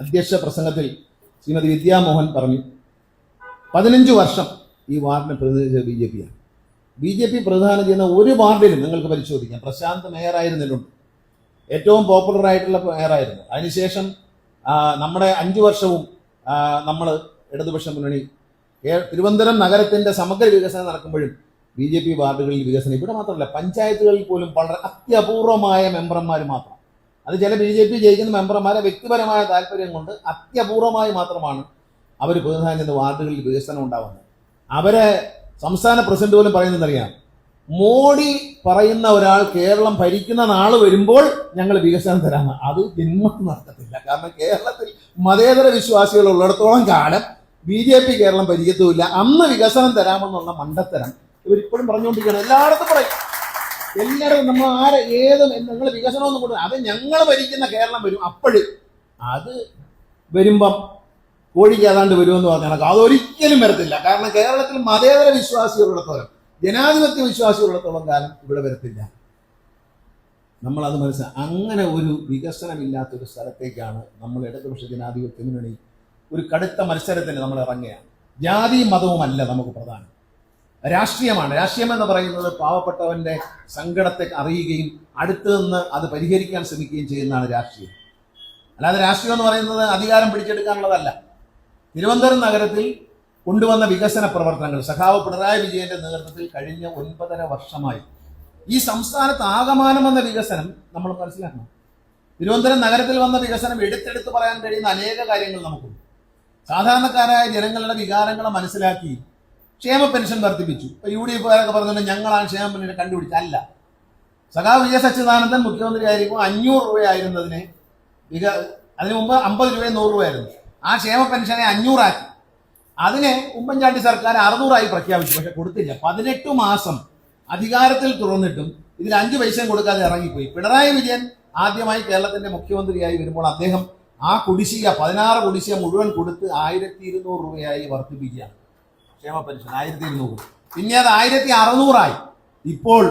അധ്യക്ഷ പ്രസംഗത്തിൽ ശ്രീമതി വിദ്യാമോഹൻ പറഞ്ഞു പതിനഞ്ച് വർഷം ഈ വാർഡിനെ പ്രതിനിധീകരിച്ച ബി ജെ പിയാണ് ബി ജെ പി പ്രതിദാനം ചെയ്യുന്ന ഒരു വാർഡിലും നിങ്ങൾക്ക് പരിശോധിക്കാം. പ്രശാന്ത് മേയറായിരുന്നില്ലുണ്ട് ഏറ്റവും പോപ്പുലർ ആയിട്ടുള്ള മേയറായിരുന്നു അതിനുശേഷം നമ്മുടെ അഞ്ചു വർഷവും നമ്മൾ ഇടതുപക്ഷ മുന്നണി തിരുവനന്തപുരം നഗരത്തിന്റെ സമഗ്ര വികസനം നടക്കുമ്പോഴും ബി ജെ പി വാർഡുകളിൽ വികസനം ഇവിടെ മാത്രമല്ല പഞ്ചായത്തുകളിൽ പോലും വളരെ അത്യപൂർവമായ മെമ്പർമാർ മാത്രം. അത് ചില ബി ജെ പി ജയിക്കുന്ന മെമ്പർമാരെ വ്യക്തിപരമായ താല്പര്യം കൊണ്ട് അത്യപൂർവമായി മാത്രമാണ് അവർ പ്രതിനിധാനം ചെയ്യുന്ന വാർഡുകളിൽ വികസനം ഉണ്ടാവുന്നത്. അവരെ സംസ്ഥാന പ്രസിഡന്റ് പോലും പറയുന്നതറിയാം മോഡി പറയുന്ന ഒരാൾ കേരളം ഭരിക്കുന്ന നാൾ വരുമ്പോൾ ഞങ്ങൾ വികസനം തരാമെന്ന്. അത് ജന്മം നടക്കത്തില്ല. കാരണം കേരളത്തിൽ മതേതര വിശ്വാസികൾ ഉള്ളിടത്തോളം കാലം ബി ജെ പി കേരളം ഭരിക്കത്തുമില്ല. അന്ന് വികസനം തരാമെന്നുള്ള മണ്ടത്തരം ഇവരിപ്പോഴും പറഞ്ഞുകൊണ്ടിരിക്കുകയാണ്. എല്ലായിടത്തും പറയും. എല്ലായിടത്തും നമ്മൾ ആരെ ഏത് നിങ്ങൾ വികസനം ഒന്നും കൊടുക്കുക അത് ഞങ്ങൾ ഭരിക്കുന്ന കേരളം വരും അപ്പോഴും. അത് വരുമ്പം കോഴിക്ക് ഏതാണ്ട് വരുമെന്ന് പറഞ്ഞ കണക്ക്. അതൊരിക്കലും വരത്തില്ല. കാരണം കേരളത്തിൽ മതേതര വിശ്വാസികളുള്ളത്തോളം ജനാധിപത്യ വിശ്വാസികളുള്ളത്തോളം കാലം ഇവിടെ വരത്തില്ല. നമ്മൾ അത് മനസ്സിലാക്കി അങ്ങനെ ഒരു വികസനമില്ലാത്തൊരു സ്ഥലത്തേക്കാണ് നമ്മൾ ഇടതുപക്ഷ ജനാധിപത്യ മുന്നണി ഒരു കടുത്ത മത്സരത്തിന് നമ്മൾ ഇറങ്ങുകയാണ്. ജാതിയും മതവുമല്ല നമുക്ക് പ്രധാനം. രാഷ്ട്രീയമാണ്. രാഷ്ട്രീയം എന്ന് പറയുന്നത് പാവപ്പെട്ടവന്റെ സങ്കടത്തെ അറിയുകയും അടുത്തു നിന്ന് അത് പരിഹരിക്കാൻ ശ്രമിക്കുകയും ചെയ്യുന്നതാണ് രാഷ്ട്രീയം. അല്ലാതെ രാഷ്ട്രീയം എന്ന് പറയുന്നത് അധികാരം പിടിച്ചെടുക്കാനുള്ളതല്ല. തിരുവനന്തപുരം നഗരത്തിൽ കൊണ്ടുവന്ന വികസന പ്രവർത്തനങ്ങൾ സഖാവ് പിണറായി വിജയന്റെ നേതൃത്വത്തിൽ കഴിഞ്ഞ ഒൻപതര വർഷമായി ഈ സംസ്ഥാനത്ത് ആകമാനം വന്ന വികസനം നമ്മൾ മനസ്സിലാക്കണം. തിരുവനന്തപുരം നഗരത്തിൽ വന്ന വികസനം എടുത്തെടുത്ത് പറയാൻ കഴിയുന്ന അനേക കാര്യങ്ങൾ നമുക്കുണ്ട്. സാധാരണക്കാരായ ജനങ്ങളുടെ വികാരങ്ങളെ മനസ്സിലാക്കി ക്ഷേമ പെൻഷൻ വർദ്ധിപ്പിച്ചു. ഇപ്പൊ യു ഡി എഫുകാരൊക്കെ പറഞ്ഞുകൊണ്ട് ഞങ്ങളാണ് ക്ഷേമ പെൻഷൻ കണ്ടുപിടിച്ചത് അല്ല സഖാവ് വി എസ് അച്യുതാനന്ദൻ മുഖ്യമന്ത്രി ആയിരിക്കും അഞ്ഞൂറ് രൂപയായിരുന്നതിനെ വിക അതിനു മുമ്പ് അമ്പത് രൂപയും നൂറ് രൂപയായിരുന്നു. ആ ക്ഷേമ പെൻഷനെ അഞ്ഞൂറാക്കി. അതിനെ ഉമ്മൻചാണ്ടി സർക്കാർ അറുന്നൂറായി പ്രഖ്യാപിച്ചു പക്ഷെ കൊടുത്തില്ല. പതിനെട്ട് മാസം അധികാരത്തിൽ തുറന്നിട്ടും ഇതിൽ അഞ്ച് പൈസയും കൊടുക്കാതെ ഇറങ്ങിപ്പോയി. പിണറായി വിജയൻ ആദ്യമായി കേരളത്തിന്റെ മുഖ്യമന്ത്രിയായി വരുമ്പോൾ അദ്ദേഹം ആ കുടിശ്ശിക പതിനാറ് കുടിശ്ശിക മുഴുവൻ കൊടുത്ത് ആയിരത്തി ഇരുന്നൂറ് രൂപയായി വർദ്ധിപ്പിക്കുകയാണ്. ക്ഷേമ പെൻഷൻ ആയിരത്തി ഇരുന്നൂറ് പിന്നെ അത് ആയിരത്തി അറുന്നൂറായി ഇപ്പോൾ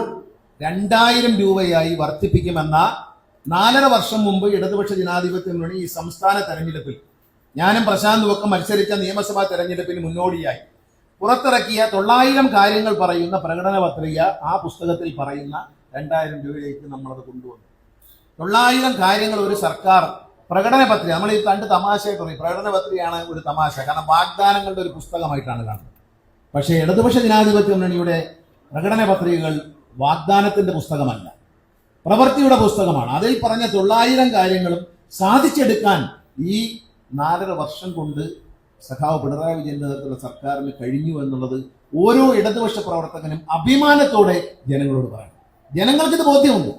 രണ്ടായിരം രൂപയായി വർദ്ധിപ്പിക്കുമെന്ന നാലര വർഷം മുമ്പ് ഇടതുപക്ഷ ജനാധിപത്യ മുന്നണി ഈ സംസ്ഥാന തെരഞ്ഞെടുപ്പിൽ ഞാനും പ്രശാന്തും ഒക്കെ മത്സരിച്ച നിയമസഭാ തെരഞ്ഞെടുപ്പിന് മുന്നോടിയായി. പുറത്തിറക്കിയ തൊള്ളായിരം കാര്യങ്ങൾ പറയുന്ന പ്രകടന പത്രിക ആ പുസ്തകത്തിൽ പറയുന്ന രണ്ടായിരം രൂപയിലേക്ക് നമ്മളത് കൊണ്ടുവന്നു. തൊള്ളായിരം കാര്യങ്ങൾ ഒരു സർക്കാർ പ്രകടന പത്രിക നമ്മൾ ഈ കണ്ട് തമാശയായിട്ട് പറയും പ്രകടന പത്രികയാണ് ഒരു തമാശ കാരണം വാഗ്ദാനങ്ങളുടെ ഒരു പുസ്തകമായിട്ടാണ് കാണുന്നത്. പക്ഷേ ഇടതുപക്ഷ ജനാധിപത്യ മുന്നണിയുടെ പ്രകടന പത്രികകൾ വാഗ്ദാനത്തിന്റെ പുസ്തകമല്ല. പ്രവൃത്തിയുടെ പുസ്തകമാണ്. അതിൽ പറഞ്ഞ തൊള്ളായിരം കാര്യങ്ങളും സാധിച്ചെടുക്കാൻ ഈ നാലര വർഷം കൊണ്ട് സഖാവ് പിണറായി വിജയൻ നേതൃത്വത്തിലുള്ള സർക്കാരിന് കഴിഞ്ഞു എന്നുള്ളത് ഓരോ ഇടതുപക്ഷ പ്രവർത്തകനും അഭിമാനത്തോടെ ജനങ്ങളോട് പറയണം. ജനങ്ങൾക്ക് ഇത് ബോധ്യമുണ്ട്.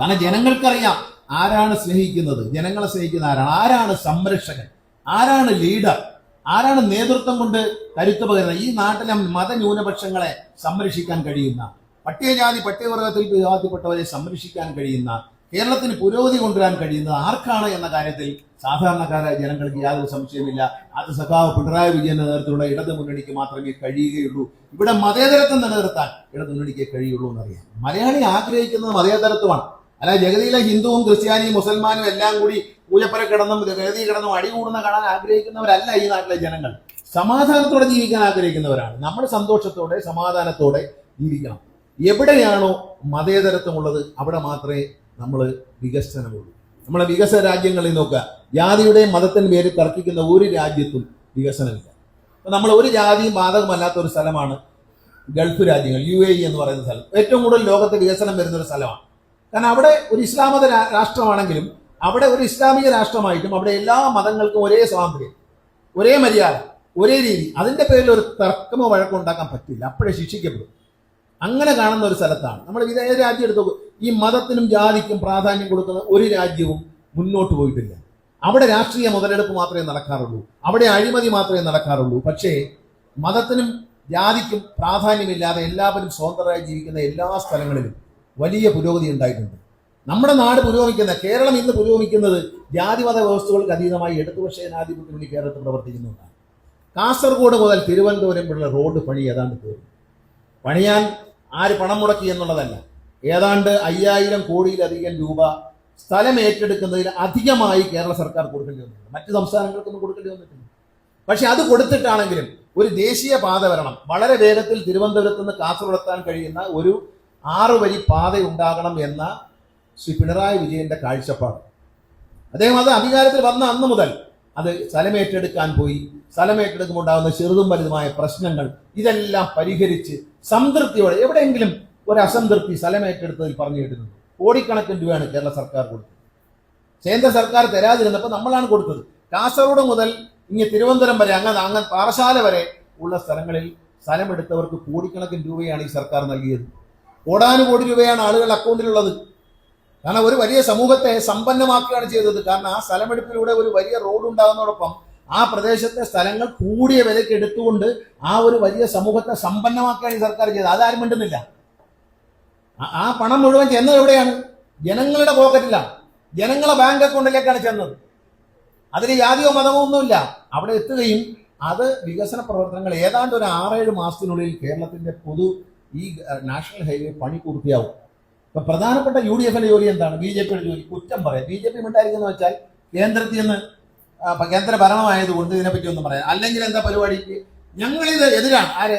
കാരണം ജനങ്ങൾക്കറിയാം ആരാണ് സ്നേഹിക്കുന്നത് ജനങ്ങളെ സ്നേഹിക്കുന്ന ആരാണ് ആരാണ് സംരക്ഷകൻ ആരാണ് ലീഡർ. ആരാണ് നേതൃത്വം കൊണ്ട് കരുത്ത് പകരുന്നത്? ഈ നാട്ടിലെ മതന്യൂനപക്ഷങ്ങളെ സംരക്ഷിക്കാൻ കഴിയുന്ന പട്ടികജാതി പട്ടികവർഗത്തിൽ വിഭാഗത്തിൽപ്പെട്ടവരെ സംരക്ഷിക്കാൻ കഴിയുന്ന കേരളത്തിന് പുരോഗതി കൊണ്ടുവരാൻ കഴിയുന്നത് ആർക്കാണ് എന്ന കാര്യത്തിൽ സാധാരണക്കാരായ ജനങ്ങൾക്ക് യാതൊരു സംശയമില്ല അത് സഖാവ് പിണറായി വിജയന്റെ നേതൃത്വത്തിലുള്ള ഇടതു മുന്നണിക്ക് മാത്രമേ കഴിയുകയുള്ളൂ. ഇവിടെ മതേതരത്വം നിലനിർത്താൻ ഇടതു മുന്നണിക്ക് കഴിയുള്ളൂ എന്നറിയാം. മലയാളി ആഗ്രഹിക്കുന്നത് മതേതരത്വമാണ്. അല്ല ജഗതിയിലെ ഹിന്ദുവും ക്രിസ്ത്യാനിയും മുസൽമാനും എല്ലാം കൂടി പൂജപ്പര കിടന്നും ജഗതി കിടന്നും അടികൂടുന്ന കാണാൻ ആഗ്രഹിക്കുന്നവരല്ല ഈ നാട്ടിലെ ജനങ്ങൾ. സമാധാനത്തോടെ ജീവിക്കാൻ ആഗ്രഹിക്കുന്നവരാണ്. നമ്മൾ സന്തോഷത്തോടെ സമാധാനത്തോടെ ജീവിക്കണം. എവിടെയാണോ മതേതരത്വമുള്ളത് അവിടെ മാത്രമേ നമ്മൾ വികസനമുള്ളൂ. നമ്മളെ വികസന രാജ്യങ്ങളിൽ നോക്കുക. ജാതിയുടെയും മതത്തിന്റെ പേരിൽ തർക്കിക്കുന്ന ഒരു രാജ്യത്തും വികസനമില്ല. അപ്പൊ നമ്മൾ ഒരു ജാതിയും ബാധകമല്ലാത്ത ഒരു സ്ഥലമാണ് ഗൾഫ് രാജ്യങ്ങൾ യു എന്ന് പറയുന്ന സ്ഥലം. ഏറ്റവും കൂടുതൽ ലോകത്ത് വികസനം വരുന്ന ഒരു സ്ഥലമാണ്. കാരണം അവിടെ ഒരു ഇസ്ലാമത രാഷ്ട്രമാണെങ്കിലും അവിടെ ഒരു ഇസ്ലാമിക രാഷ്ട്രമായിട്ടും അവിടെ എല്ലാ മതങ്ങൾക്കും ഒരേ സ്വാതന്ത്ര്യം ഒരേ മര്യാദ ഒരേ രീതി. അതിന്റെ പേരിൽ ഒരു തർക്കമോ വഴക്കോ ഉണ്ടാക്കാൻ പറ്റില്ല. അപ്പോഴേ ശിക്ഷിക്കപ്പെടും. അങ്ങനെ കാണുന്ന ഒരു സ്ഥലത്താണ്. നമ്മൾ വിദേശ രാജ്യം എടുത്തു ഈ മതത്തിനും ജാതിക്കും പ്രാധാന്യം കൊടുക്കുന്ന ഒരു രാജ്യവും മുന്നോട്ട് പോയിട്ടില്ല. അവിടെ രാഷ്ട്രീയ മുതലെടുപ്പ് മാത്രമേ നടക്കാറുള്ളൂ. അവിടെ അഴിമതി മാത്രമേ നടക്കാറുള്ളൂ. പക്ഷേ മതത്തിനും ജാതിക്കും പ്രാധാന്യമില്ലാതെ എല്ലാവരും സ്വതന്ത്രരായി ജീവിക്കുന്ന എല്ലാ സ്ഥലങ്ങളിലും വലിയ പുരോഗതി ഉണ്ടായിട്ടുണ്ട്. നമ്മുടെ നാട് പുരോഗമിക്കുന്ന കേരളം ഇന്ന് പുരോഗമിക്കുന്നത് ജാതിമത വ്യവസ്ഥകൾക്ക് അതീതമായി ഇടതുപക്ഷ ജനാധിപത്യ വേണ്ടി കേരളത്തിൽ പ്രവർത്തിക്കുന്നുണ്ടാണ് കാസർഗോഡ് മുതൽ തിരുവനന്തപുരം വരെയുള്ള റോഡ് പണി ഏതാണ്ട് തീർന്നു പണിയാൻ ആര് പണം മുടക്കി എന്നുള്ളതല്ല. ഏതാണ്ട് അയ്യായിരം കോടിയിലധികം രൂപ സ്ഥലം ഏറ്റെടുക്കുന്നതിൽ അധികമായി കേരള സർക്കാർ കൊടുക്കേണ്ടി വന്നിട്ടുണ്ട്. മറ്റ് സംസ്ഥാനങ്ങൾക്കൊന്നും കൊടുക്കേണ്ടി വന്നിട്ടില്ല. പക്ഷെ അത് കൊടുത്തിട്ടാണെങ്കിലും ഒരു ദേശീയ പാത വരണം. വളരെ വേഗത്തിൽ തിരുവനന്തപുരത്ത് നിന്ന് കാസർഗോഡ് എത്താൻ കഴിയുന്ന ഒരു ആറ് വരി പാത ഉണ്ടാകണം എന്ന ശ്രീ പിണറായി വിജയന്റെ കാഴ്ചപ്പാട്. അദ്ദേഹം അത് അധികാരത്തിൽ വന്ന അന്ന് മുതൽ അത് സ്ഥലമേറ്റെടുക്കാൻ പോയി. സ്ഥലമേറ്റെടുക്കുമ്പോൾ ഉണ്ടാകുന്ന ചെറുതും വലുതുമായ പ്രശ്നങ്ങൾ ഇതെല്ലാം പരിഹരിച്ച് സംതൃപ്തിയോടെ എവിടെയെങ്കിലും ഒരു അസംതൃപ്തി സ്ഥലമേറ്റെടുത്തതിൽ പറഞ്ഞു കിട്ടുന്നത് കോടിക്കണക്കിന് രൂപയാണ് കേരള സർക്കാർ കൊടുത്തത്. കേന്ദ്ര സർക്കാർ തരാതിരുന്നപ്പോൾ നമ്മളാണ് കൊടുത്തത്. കാസർഗോഡ് മുതൽ ഇങ്ങ് തിരുവനന്തപുരം വരെ അങ്ങനെ അങ്ങനെ പാറശാല വരെ ഉള്ള സ്ഥലങ്ങളിൽ സ്ഥലമെടുത്തവർക്ക് കോടിക്കണക്കിന് രൂപയാണ് ഈ സർക്കാർ നൽകിയത്. കോടാനുകോടി രൂപയാണ് ആളുകളുടെ അക്കൗണ്ടിലുള്ളത്. കാരണം ഒരു വലിയ സമൂഹത്തെ സമ്പന്നമാക്കുകയാണ് ചെയ്തത്. കാരണം ആ സ്ഥലമെടുപ്പിലൂടെ ഒരു വലിയ റോഡ് ഉണ്ടാകുന്നതോടൊപ്പം ആ പ്രദേശത്തെ സ്ഥലങ്ങൾ കൂടിയ വിലയ്ക്ക് എടുത്തുകൊണ്ട് ആ ഒരു വലിയ സമൂഹത്തെ സമ്പന്നമാക്കുകയാണ് ഈ സർക്കാർ ചെയ്തത്. അതാരും മിണ്ടുന്നില്ല. ആ- പണം മുഴുവൻ ചെന്നത് എവിടെയാണ്? ജനങ്ങളുടെ പോക്കറ്റിലാണ്. ജനങ്ങളെ ബാങ്ക് അക്കൗണ്ടിലേക്കാണ് ചെന്നത്. അതിന് ജാതിയോ മതമോ ഒന്നുമില്ല. അവിടെ എത്തുകയും അത് വികസന പ്രവർത്തനങ്ങൾ ഏതാണ്ട് ഒരു ആറേഴ് മാസത്തിനുള്ളിൽ കേരളത്തിന്റെ പൊതു ഈ നാഷണൽ ഹൈവേ പണി പൂർത്തിയാവും. ഇപ്പൊ പ്രധാനപ്പെട്ട യു ഡി എഫിന്റെ ജോലി എന്താണ്? ബി ജെ പിയുടെ ജോലി. കുറ്റം പറയാം. ബി ജെ പി ഉണ്ടായിരിക്കുന്ന വെച്ചാൽ കേന്ദ്രത്തിൽ നിന്ന് കേന്ദ്ര ഭരണമായതുകൊണ്ട് ഇതിനെപ്പറ്റി ഒന്നും പറയാം. അല്ലെങ്കിൽ എന്താ പരിപാടിക്ക് ഞങ്ങളിത് എതിരാണ്. ആര്?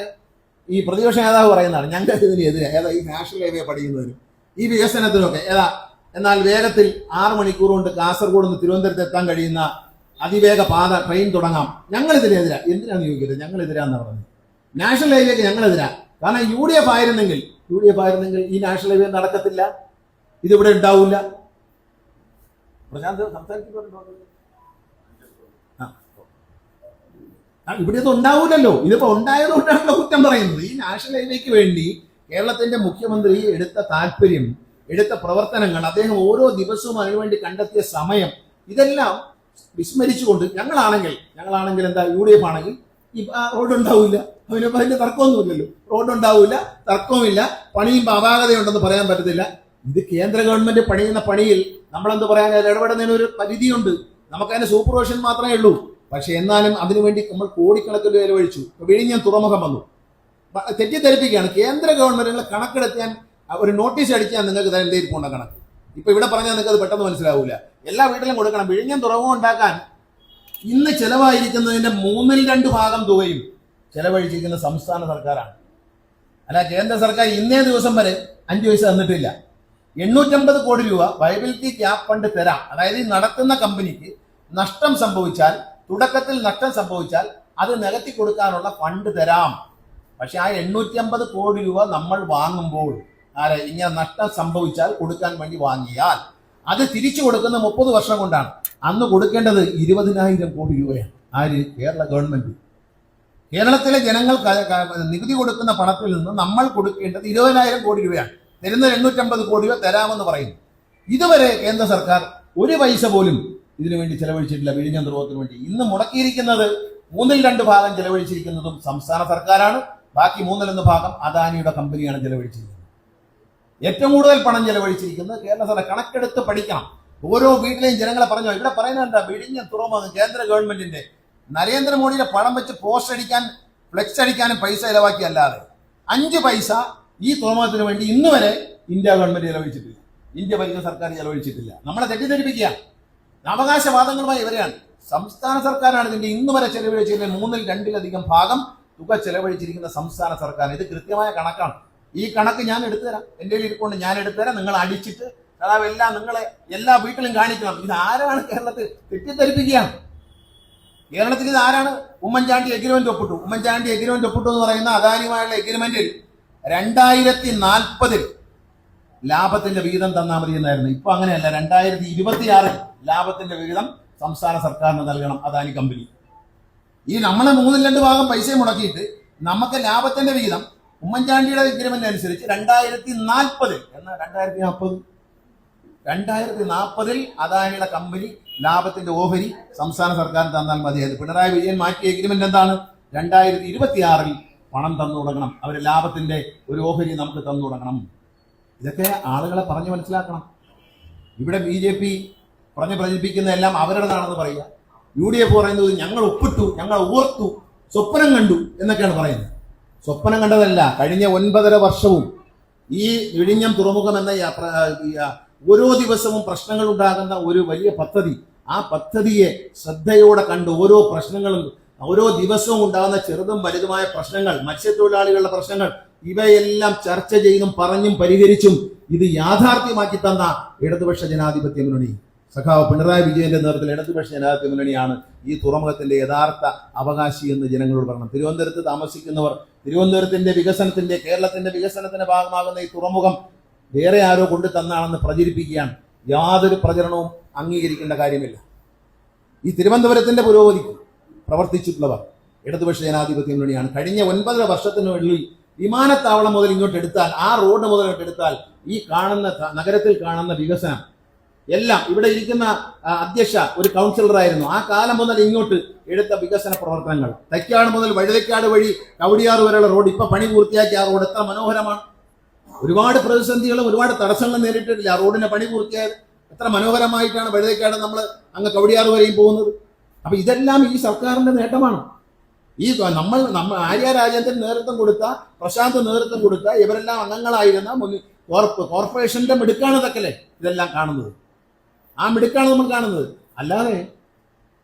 ഈ പ്രതിപക്ഷ നേതാവ് പറയുന്നതാണ് ഞങ്ങൾ ഇതിന് എതിരാണ് ഏതാ ഈ നാഷണൽ ഹൈവേ പഠിക്കുന്നതിനും ഈ വികസനത്തിനൊക്കെ ഏതാ? എന്നാൽ വേഗത്തിൽ ആറ് മണിക്കൂർ കൊണ്ട് കാസർഗോഡ് നിന്ന് തിരുവനന്തപുരത്ത് എത്താൻ കഴിയുന്ന അതിവേഗ പാത ട്രെയിൻ തുടങ്ങാം. ഞങ്ങൾ ഇതിനെതിരാ എന്തിനാന്ന് ചോദിക്കരുത് ഞങ്ങൾ എതിരാന്ന് പറഞ്ഞത്. നാഷണൽ ഹൈവേക്ക് ഞങ്ങൾ എതിരാ. കാരണം യു ഡി എഫ് ആയിരുന്നെങ്കിൽ യു ഡി എഫ് ആയിരുന്നെങ്കിൽ ഈ നാഷണൽ ഹൈവേ നടക്കത്തില്ല ഇതിവിടെ ഉണ്ടാവില്ല പ്രശാന്ത് സംസാരിക്കുന്നുണ്ടോ ഇവിടെ ഇത് ഉണ്ടാവൂലല്ലോ. ഇതിപ്പോ ഉണ്ടായതുകൊണ്ടാണല്ലോ കുറ്റം പറയുന്നത്. ഈ നാഷണൽ ഹൈവേക്ക് വേണ്ടി കേരളത്തിന്റെ മുഖ്യമന്ത്രി എടുത്ത താല്പര്യം എടുത്ത പ്രവർത്തനങ്ങൾ അദ്ദേഹം ഓരോ ദിവസവും അതിനുവേണ്ടി കണ്ടെത്തിയ സമയം ഇതെല്ലാം വിസ്മരിച്ചുകൊണ്ട് ഞങ്ങളാണെങ്കിൽ ഞങ്ങളാണെങ്കിൽ എന്താ യു ഡി എഫ് ആണെങ്കിൽ ഈ റോഡ് ഉണ്ടാവില്ല അതിനിപ്പോ അതിന്റെ തർക്കമൊന്നുമില്ലല്ലോ. റോഡ് ഉണ്ടാവില്ല തർക്കവുമില്ല. പണിയും അപാകതയുണ്ടെന്ന് പറയാൻ പറ്റത്തില്ല. ഇത് കേന്ദ്ര ഗവൺമെന്റ് പണിയുന്ന പണിയിൽ നമ്മളെന്ത് പറയാൻ ഇടപെടുന്നതിന് ഒരു പരിധിയുണ്ട്. നമുക്കതിന് സൂപ്പർവിഷൻ മാത്രമേ ഉള്ളൂ. പക്ഷെ എന്നാലും അതിനുവേണ്ടി നമ്മൾ കോടിക്കണക്കിന് രൂപ ചെലവഴിച്ചു വിഴിഞ്ഞാൽ വിഴിഞ്ഞം തുറമുഖം വന്നു. തെറ്റിദ്ധരിപ്പിക്കുകയാണ്. കേന്ദ്ര ഗവൺമെന്റുകൾ കണക്കെടുക്കാൻ അഹ് ഒരു നോട്ടീസ് അടിക്കാൻ നിങ്ങൾക്ക് തരം പോകേണ്ട കണക്ക്? ഇപ്പൊ ഇവിടെ പറഞ്ഞാൽ നിങ്ങൾക്ക് അത് പെട്ടെന്ന് മനസ്സിലാവില്ല എല്ലാ വീട്ടിലും കൊടുക്കണം. വിഴിഞ്ഞം തുറമുഖം ഉണ്ടാക്കാൻ ഇന്ന് ചെലവായിരിക്കുന്നതിന്റെ മൂന്നിൽ രണ്ട് ഭാഗം തുകയും ചെലവഴിച്ചിരിക്കുന്ന സംസ്ഥാന സർക്കാരാണ്. അല്ല കേന്ദ്ര സർക്കാർ ഇന്നേ ദിവസം വരെ അഞ്ചു പൈസ തന്നിട്ടില്ല. എണ്ണൂറ്റമ്പത് കോടി രൂപ വയബിലിറ്റി ക്യാപ് ഫണ്ട് തരാം. അതായത് ഈ നടത്തുന്ന കമ്പനിക്ക് നഷ്ടം സംഭവിച്ചാൽ തുടക്കത്തിൽ നഷ്ടം സംഭവിച്ചാൽ അത് നികത്തി കൊടുക്കാനുള്ള ഫണ്ട് തരാം. പക്ഷെ ആ എണ്ണൂറ്റി അമ്പത് കോടി രൂപ നമ്മൾ വാങ്ങുമ്പോൾ ആരെ ഇങ്ങനെ നഷ്ടം സംഭവിച്ചാൽ കൊടുക്കാൻ വേണ്ടി വാങ്ങിയാൽ അത് തിരിച്ചു കൊടുക്കുന്ന മുപ്പത് വർഷം കൊണ്ടാണ്. അന്ന് കൊടുക്കേണ്ടത് ഇരുപതിനായിരം കോടി രൂപയാണ്. ആര്? കേരള ഗവൺമെന്റ്. കേരളത്തിലെ ജനങ്ങൾ നികുതി കൊടുക്കുന്ന പണത്തിൽ നിന്ന് നമ്മൾ കൊടുക്കേണ്ടത് ഇരുപതിനായിരം കോടി രൂപയാണ്. തരുന്ന എണ്ണൂറ്റമ്പത് കോടി രൂപ തരാമെന്ന് പറയുന്നു. ഇതുവരെ കേന്ദ്ര സർക്കാർ ഒരു പൈസ പോലും ഇതിനു വേണ്ടി ചെലവഴിച്ചിട്ടില്ല വിഴിഞ്ഞ തുറവത്തിന് വേണ്ടി. ഇന്ന് മുടക്കിയിരിക്കുന്നത് മൂന്നിൽ രണ്ട് ഭാഗം ചെലവഴിച്ചിരിക്കുന്നതും സംസ്ഥാന സർക്കാരാണ്. ബാക്കി മൂന്നിലൊന്ന് ഭാഗം അദാനിയുടെ കമ്പനിയാണ് ചെലവഴിച്ചിരിക്കുന്നത്. ഏറ്റവും കൂടുതൽ പണം ചെലവഴിച്ചിരിക്കുന്നത് കേരള സർക്കാർ കണക്കെടുത്ത് പഠിക്കണം. ഓരോ വീട്ടിലെയും ജനങ്ങളെ പറഞ്ഞോ ഇവിടെ പറയുന്നത് എന്താ? വിഴിഞ്ഞം തുറമുഖം കേന്ദ്ര ഗവൺമെന്റിന്റെ നരേന്ദ്രമോദിയുടെ പണം വെച്ച് പോസ്റ്റ് അടിക്കാൻ ഫ്ലെക്സ് അടിക്കാനും പൈസ ചിലവാക്കിയല്ലാതെ അഞ്ച് പൈസ ഈ തുറമുഖത്തിന് വേണ്ടി ഇന്ന് വരെ ഇന്ത്യ ഗവൺമെന്റ് ചെലവഴിച്ചിട്ടില്ല. ഇന്ത്യ ഭരിക്കുന്ന സർക്കാർ ചെലവഴിച്ചിട്ടില്ല. നമ്മളെ തെറ്റിദ്ധരിപ്പിക്കുക. അവകാശവാദങ്ങളുമായി ഇവരെയാണ്. സംസ്ഥാന സർക്കാരാണ് ഇതിന്റെ ഇന്ന് വരെ ചെലവഴിച്ചതിന്റെ മൂന്നിൽ രണ്ടിലധികം ഭാഗം തുക ചെലവഴിച്ചിരിക്കുന്ന സംസ്ഥാന സർക്കാർ. ഇത് കൃത്യമായ കണക്കാണ്. ഈ കണക്ക് ഞാൻ എടുത്തുതരാം. എന്റെ കയ്യിൽ ഇരിക്കൊണ്ട് ഞാൻ എടുത്തുതരാം. നിങ്ങൾ അടിച്ചിട്ട് അതാവ് എല്ലാം നിങ്ങളെ എല്ലാ വീട്ടിലും കാണിക്കണം. ഇത് ആരാണ് കേരളത്തിൽ തെറ്റിദ്ധരിപ്പിക്കുകയാണ്? കേരളത്തിൽ ഇത് ആരാണ്? ഉമ്മൻചാണ്ടി എഗ്രിമെന്റ് ഒപ്പിട്ടു. ഉമ്മൻചാണ്ടി എഗ്രിമെന്റ് ഒപ്പിട്ടു എന്ന് പറയുന്ന അദാനിയുമായുള്ള എഗ്രിമെന്റിൽ രണ്ടായിരത്തി നാൽപ്പതിൽ ലാഭത്തിന്റെ വിഹിതം തന്നാൽ മതി എന്നായിരുന്നു. ഇപ്പൊ അങ്ങനെയല്ല രണ്ടായിരത്തി ഇരുപത്തിയാറിൽ ലാഭത്തിന്റെ വിഹിതം സംസ്ഥാന സർക്കാരിന് നൽകണം അദാനി കമ്പനി ഈ നമ്മളെ മൂന്നിൽ രണ്ട് ഭാഗം പൈസ മുടക്കിയിട്ട് നമുക്ക് ലാഭത്തിന്റെ വിഹിതം ഉമ്മൻചാണ്ടിയുടെ എഗ്രിമെന്റ് അനുസരിച്ച് രണ്ടായിരത്തി നാൽപ്പതിൽ എന്നാൽ രണ്ടായിരത്തി നാൽപ്പത് രണ്ടായിരത്തി നാൽപ്പതിൽ അദാനിയുടെ കമ്പനി ലാഭത്തിന്റെ ഓഹരി സംസ്ഥാന സർക്കാരിന് തന്നാൽ മതിയായിരുന്നു പിണറായി വിജയൻ മാറ്റിയ എഗ്രിമെന്റ് എന്താണ്? രണ്ടായിരത്തി ഇരുപത്തിയാറിൽ പണം തന്നു തുടങ്ങണം. അവർ ലാഭത്തിന്റെ ഒരു ഓഹരി നമുക്ക് തന്നു തുടങ്ങണം. ഇതൊക്കെ ആളുകളെ പറഞ്ഞു മനസ്സിലാക്കണം. ഇവിടെ ബി ജെ പി പറഞ്ഞ് പ്രചരിപ്പിക്കുന്ന എല്ലാം അവരുടേതാണെന്ന് പറയുക. യു ഡി എഫ് പറയുന്നത് ഞങ്ങൾ ഒപ്പിട്ടു ഞങ്ങൾ ഓർത്തു സ്വപ്നം കണ്ടു എന്നൊക്കെയാണ് പറയുന്നത്. സ്വപ്നം കണ്ടതല്ല കഴിഞ്ഞ ഒൻപതര വർഷവും ഈ വിഴിഞ്ഞം തുറമുഖം എന്ന ഓരോ ദിവസവും പ്രശ്നങ്ങൾ ഉണ്ടാകുന്ന ഒരു വലിയ പദ്ധതി. ആ പദ്ധതിയെ ശ്രദ്ധയോടെ കണ്ട് ഓരോ പ്രശ്നങ്ങളും ഓരോ ദിവസവും ഉണ്ടാകുന്ന ചെറുതും വലുതുമായ പ്രശ്നങ്ങൾ മത്സ്യത്തൊഴിലാളികളുടെ പ്രശ്നങ്ങൾ ഇവയെല്ലാം ചർച്ച ചെയ്തും പറഞ്ഞും പരിഹരിച്ചും ഇത് യാഥാർത്ഥ്യമാക്കി തന്ന ഇടതുപക്ഷ ജനാധിപത്യ മുന്നണി. സഖാവ് പിണറായി വിജയന്റെ നേതൃത്വത്തിൽ ഇടതുപക്ഷ ജനാധിപത്യ മുന്നണിയാണ് ഈ തുറമുഖത്തിന്റെ യഥാർത്ഥ അവകാശി എന്ന് ജനങ്ങളോട് പറയണം. തിരുവനന്തപുരത്ത് താമസിക്കുന്നവർ തിരുവനന്തപുരത്തിന്റെ വികസനത്തിന്റെ കേരളത്തിന്റെ വികസനത്തിന്റെ ഭാഗമാകുന്ന ഈ തുറമുഖം വേറെ ആരോ കൊണ്ടു തന്നാണെന്ന് പ്രചരിപ്പിക്കുകയാണ്. യാതൊരു പ്രചരണവും അംഗീകരിക്കേണ്ട കാര്യമില്ല. ഈ തിരുവനന്തപുരത്തിന്റെ പുരോഗതിക്ക് പ്രവർത്തിച്ചിട്ടുള്ളവർ ഇടതുപക്ഷ ജനാധിപത്യ മുന്നണിയാണ്. കഴിഞ്ഞ ഒൻപതര വർഷത്തിനുള്ളിൽ വിമാനത്താവളം മുതൽ ഇങ്ങോട്ട് എടുത്താൽ ആ റോഡ് മുതൽ ഇങ്ങോട്ട് എടുത്താൽ ഈ കാണുന്ന നഗരത്തിൽ കാണുന്ന വികസനം എല്ലാം ഇവിടെ ഇരിക്കുന്ന അധ്യക്ഷ ഒരു കൗൺസിലറായിരുന്നു ആ കാലം മുതൽ ഇങ്ങോട്ട് എടുത്ത വികസന പ്രവർത്തനങ്ങൾ. തൈക്കാട് മുതൽ വഴുതക്കാട് വഴി കവടിയാറ് വരെയുള്ള റോഡ് ഇപ്പൊ പണി പൂർത്തിയാക്കിയ ആ റോഡ് എത്ര മനോഹരമാണ്. ഒരുപാട് പ്രതിസന്ധികളും ഒരുപാട് തടസ്സങ്ങളും നേരിട്ടിട്ടില്ല. റോഡിന്റെ പണി പൂർത്തിയായത് എത്ര മനോഹരമായിട്ടാണ് വഴുതേക്കാണ് നമ്മൾ അങ്ങ് കവടിയാറ് വരെയും പോകുന്നത്. അപ്പൊ ഇതെല്ലാം ഈ സർക്കാരിന്റെ നേട്ടമാണ്. ഈ നമ്മൾ നമ്മൾ ആര്യ രാജേന്ദ്രൻ നേതൃത്വം കൊടുത്ത പ്രശാന്ത് നേതൃത്വം കൊടുത്ത ഇവരെല്ലാം അംഗങ്ങളായിരുന്ന കോർപ്പറേഷന്റെ മിടുക്കാണ് ഇതെല്ലാം കാണുന്നത്. ആ മിടുക്കാണ് നമ്മൾ കാണുന്നത്. അല്ലാതെ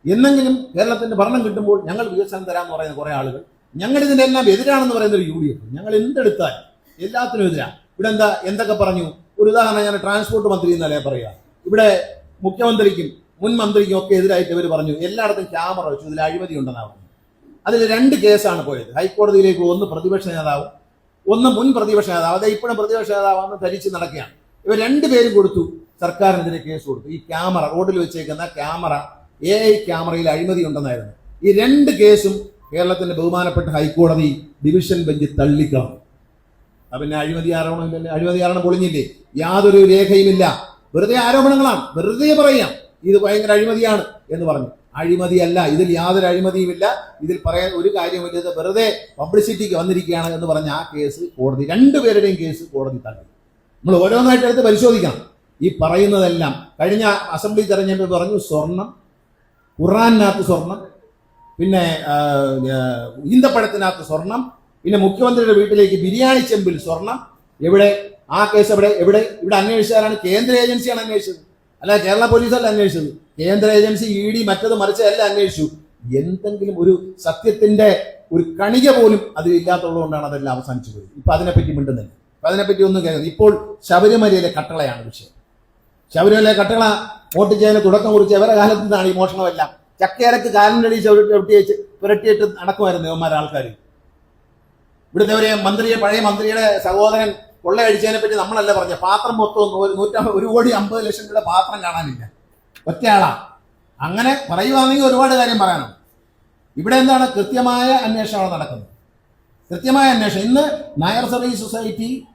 എന്നെങ്കിലും കേരളത്തിന്റെ ഭരണം കിട്ടുമ്പോൾ ഞങ്ങൾ വികസനം തരാമെന്ന് പറയുന്ന കുറെ ആളുകൾ ഞങ്ങൾ ഇതിനെല്ലാം എതിരാണെന്ന് പറയുന്ന ഒരു യു ഡി എഫ്. ഞങ്ങൾ എന്തെടുത്താൽ എല്ലാത്തിനും എതിരാണ് ഇവിടെ എന്താ എന്തൊക്കെ പറഞ്ഞു? ഒരു ഉദാഹരണം ഞാൻ ട്രാൻസ്പോർട്ട് മന്ത്രി എന്നല്ലേ പറയുക. ഇവിടെ മുഖ്യമന്ത്രിക്കും മുൻ മന്ത്രിക്കും ഒക്കെ എതിരായിട്ട് ഇവർ പറഞ്ഞു എല്ലായിടത്തും ക്യാമറ വെച്ചു ഇതിൽ അഴിമതി ഉണ്ടെന്നാണ് പറഞ്ഞു അതിൽ രണ്ട് കേസാണ് പോയത്. ഹൈക്കോടതിയിലേക്ക് ഒന്ന് പ്രതിപക്ഷ നേതാവും ഒന്ന് മുൻ പ്രതിപക്ഷ നേതാവ്. അതെ ഇപ്പോഴും പ്രതിപക്ഷ നേതാവെന്ന് ധരിച്ച് നടക്കുകയാണ്. ഇവർ രണ്ടുപേരും കൊടുത്തു സർക്കാരിനെതിരെ കേസ് കൊടുത്തു. ഈ ക്യാമറ റോഡിൽ വെച്ചേക്കുന്ന ക്യാമറ എ ഐ ക്യാമറയിൽ അഴിമതി ഉണ്ടെന്നായിരുന്നു. ഈ രണ്ട് കേസും കേരളത്തിന്റെ ബഹുമാനപ്പെട്ട ഹൈക്കോടതി ഡിവിഷൻ ബെഞ്ച് തള്ളിക്കളഞ്ഞു. പിന്നെ അഴിമതി ആരോപണം അഴിമതി ആരോപണം പൊളിഞ്ഞില്ലേ? യാതൊരു രേഖയുമില്ല. വെറുതെ ആരോപണങ്ങളാണ്. വെറുതെ പറയാം. ഇത് ഭയങ്കര അഴിമതിയാണ് എന്ന് പറഞ്ഞു. അഴിമതിയല്ല. ഇതിൽ യാതൊരു അഴിമതിയുമില്ല. ഇതിൽ പറയാൻ ഒരു കാര്യമില്ല വെറുതെ പബ്ലിസിറ്റിക്ക് വന്നിരിക്കുകയാണ് എന്ന് പറഞ്ഞ ആ കേസ് കോടതി രണ്ടുപേരുടെയും കേസ് കോടതി തള്ളി. നമ്മൾ ഓരോന്നായിട്ട് എടുത്ത് പരിശോധിക്കണം. ഈ പറയുന്നതെല്ലാം കഴിഞ്ഞ അസംബ്ലി തെരഞ്ഞെടുപ്പ് പറഞ്ഞു സ്വർണം ഖുറാനകത്ത് സ്വർണം പിന്നെ ഈന്തപ്പഴത്തിനകത്ത് സ്വർണം പിന്നെ മുഖ്യമന്ത്രിയുടെ വീട്ടിലേക്ക് ബിരിയാണി ചെമ്പിൽ സ്വർണം. എവിടെ? ആ കേസ് എവിടെ? എവിടെ? ഇവിടെ അന്വേഷിച്ചാലാണ് കേന്ദ്ര ഏജൻസിയാണ് അന്വേഷിച്ചത്. അല്ല കേരള പോലീസല്ല അന്വേഷിച്ചത്. കേന്ദ്ര ഏജൻസി ഇ ഡി മറ്റത് മറിച്ചതല്ല അന്വേഷിച്ചു. എന്തെങ്കിലും ഒരു സത്യത്തിന്റെ ഒരു കണിക പോലും അതിൽ ഇല്ലാത്തതുകൊണ്ടാണ് അതെല്ലാം അവസാനിച്ചു പോയത്. ഇപ്പൊ അതിനെപ്പറ്റി മിണ്ടുന്നില്ല. അപ്പൊ അതിനെപ്പറ്റി ഒന്നും കേൾക്കുന്നത് ഇപ്പോൾ ശബരിമലയിലെ കട്ടളയാണ് വിഷയം. ശബരിമലയിലെ കട്ടള വോട്ട് ചെയ്യാൻ തുടക്കം കുറിച്ച് അവരുടെ കാലത്ത് നിന്നാണ് ഈ മോഷണമെല്ലാം? ചക്കയരക്ക് കാലിനടി ചവിട്ടി ചവിട്ടി പുരട്ടിയിട്ട് നടക്കുമായിരുന്നു ഇവന്മാർ ആൾക്കാർ ഇവിടുത്തെ ഒരു മന്ത്രിയെ പഴയ മന്ത്രിയുടെ സഹോദരൻ കൊള്ളയടിച്ചതിനെ പറ്റി നമ്മളല്ല പറഞ്ഞ പാത്രം മൊത്തം നൂറ്റ ഒരു കോടി അമ്പത് ലക്ഷം രൂപ പാത്രം കാണാനില്ല. ഒറ്റയാളാ. അങ്ങനെ പറയുവാണെങ്കിൽ ഒരുപാട് കാര്യം പറയണം. ഇവിടെ എന്താണ് കൃത്യമായ അന്വേഷണമാണ് നടക്കുന്നത്? കൃത്യമായ അന്വേഷണം. ഇന്ന് നായർ സർവീസ് സൊസൈറ്റി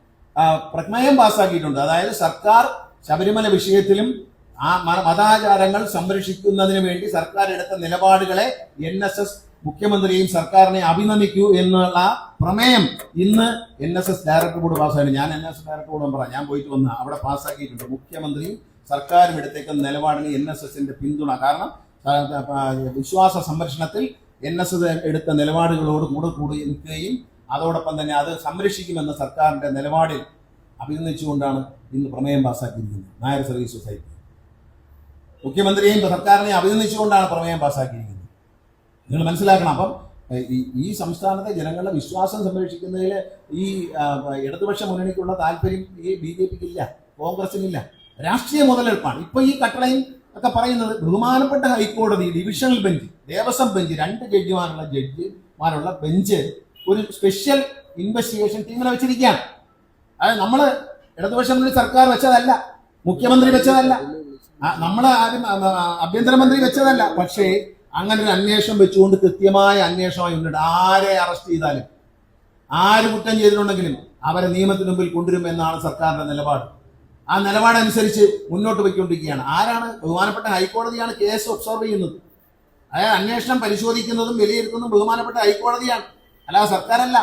പ്രമേയം പാസ്സാക്കിയിട്ടുണ്ട്. അതായത് സർക്കാർ ശബരിമല വിഷയത്തിലും ആ മതാചാരങ്ങൾ സംരക്ഷിക്കുന്നതിന് വേണ്ടി സർക്കാർ എടുത്ത നിലപാടുകളെ എൻ എസ് എസ് മുഖ്യമന്ത്രിയും സർക്കാരിനെ അഭിനന്ദിക്കൂ എന്നുള്ള പ്രമേയം ഇന്ന് N S S director board പാസ്സായി ഞാൻ N S S director board പറ ഞാൻ പോയിട്ട് വന്ന അവിടെ പാസ്സാക്കിയിട്ടുണ്ട്. മുഖ്യമന്ത്രിയും സർക്കാരും എടുത്തേക്കുന്ന നിലപാടിന് എൻ എസ് എസിന്റെ പിന്തുണ. കാരണം വിശ്വാസ സംരക്ഷണത്തിൽ എൻ എസ് എസ് എടുത്ത നിലപാടുകളോട് കൂടെ കൂടി നിൽക്കുകയും അതോടൊപ്പം തന്നെ അത് സംരക്ഷിക്കുമെന്ന സർക്കാരിന്റെ നിലപാടിൽ അഭിനന്ദിച്ചുകൊണ്ടാണ് ഇന്ന് പ്രമേയം പാസ്സാക്കിയിരിക്കുന്നത്. Nair service society. മുഖ്യമന്ത്രിയെയും സർക്കാരിനെയും അഭിനന്ദിച്ചുകൊണ്ടാണ് പ്രമേയം പാസ്സാക്കിയിരിക്കുന്നത്. നിങ്ങൾ മനസ്സിലാക്കണം. അപ്പം ഈ സംസ്ഥാനത്തെ ജനങ്ങളുടെ വിശ്വാസം സംരക്ഷിക്കുന്നതിൽ ഈ ഇടതുപക്ഷ മുന്നണിക്കുള്ള താല്പര്യം ഈ ബി ജെ പിക്ക് ഇല്ല കോൺഗ്രസിനില്ല. രാഷ്ട്രീയ മുതലെടുപ്പാണ്. ഇപ്പൊ ഈ കട്ടളയും ഒക്കെ പറയുന്നത് ബഹുമാനപ്പെട്ട ഹൈക്കോടതി ഡിവിഷണൽ ബെഞ്ച് ദേവസ്വം ബെഞ്ച് രണ്ട് ജഡ്ജിമാരുള്ള ജഡ്ജിമാരുള്ള ബെഞ്ച് ഒരു സ്പെഷ്യൽ ഇൻവെസ്റ്റിഗേഷൻ ടീമിനെ വെച്ചിരിക്കുകയാണ്. അതായത് നമ്മൾ ഇടതുപക്ഷ മുന്നണി സർക്കാർ വെച്ചതല്ല മുഖ്യമന്ത്രി വെച്ചതല്ല നമ്മളെ ആദ്യം ആഭ്യന്തരമന്ത്രി വെച്ചതല്ല. പക്ഷേ അങ്ങനെ ഒരു അന്വേഷണം വെച്ചുകൊണ്ട് കൃത്യമായ അന്വേഷണമായി മുന്നിട്ട് ആരെ അറസ്റ്റ് ചെയ്താലും ആര് കുറ്റം ചെയ്തിട്ടുണ്ടെങ്കിലും അവരെ നിയമത്തിന് മുമ്പിൽ കൊണ്ടുവരുമെന്നാണ് സർക്കാരിന്റെ നിലപാട്. ആ നിലപാടനുസരിച്ച് മുന്നോട്ട് പോയിക്കൊണ്ടിരിക്കുകയാണ്. ആരാണ്? ബഹുമാനപ്പെട്ട ഹൈക്കോടതിയാണ് കേസ് ഒബ്സർവ് ചെയ്യുന്നത്. അതായത് അന്വേഷണം പരിശോധിക്കുന്നതും വിലയിരുത്തുന്നതും ബഹുമാനപ്പെട്ട ഹൈക്കോടതിയാണ്. അല്ലാതെ സർക്കാരല്ല.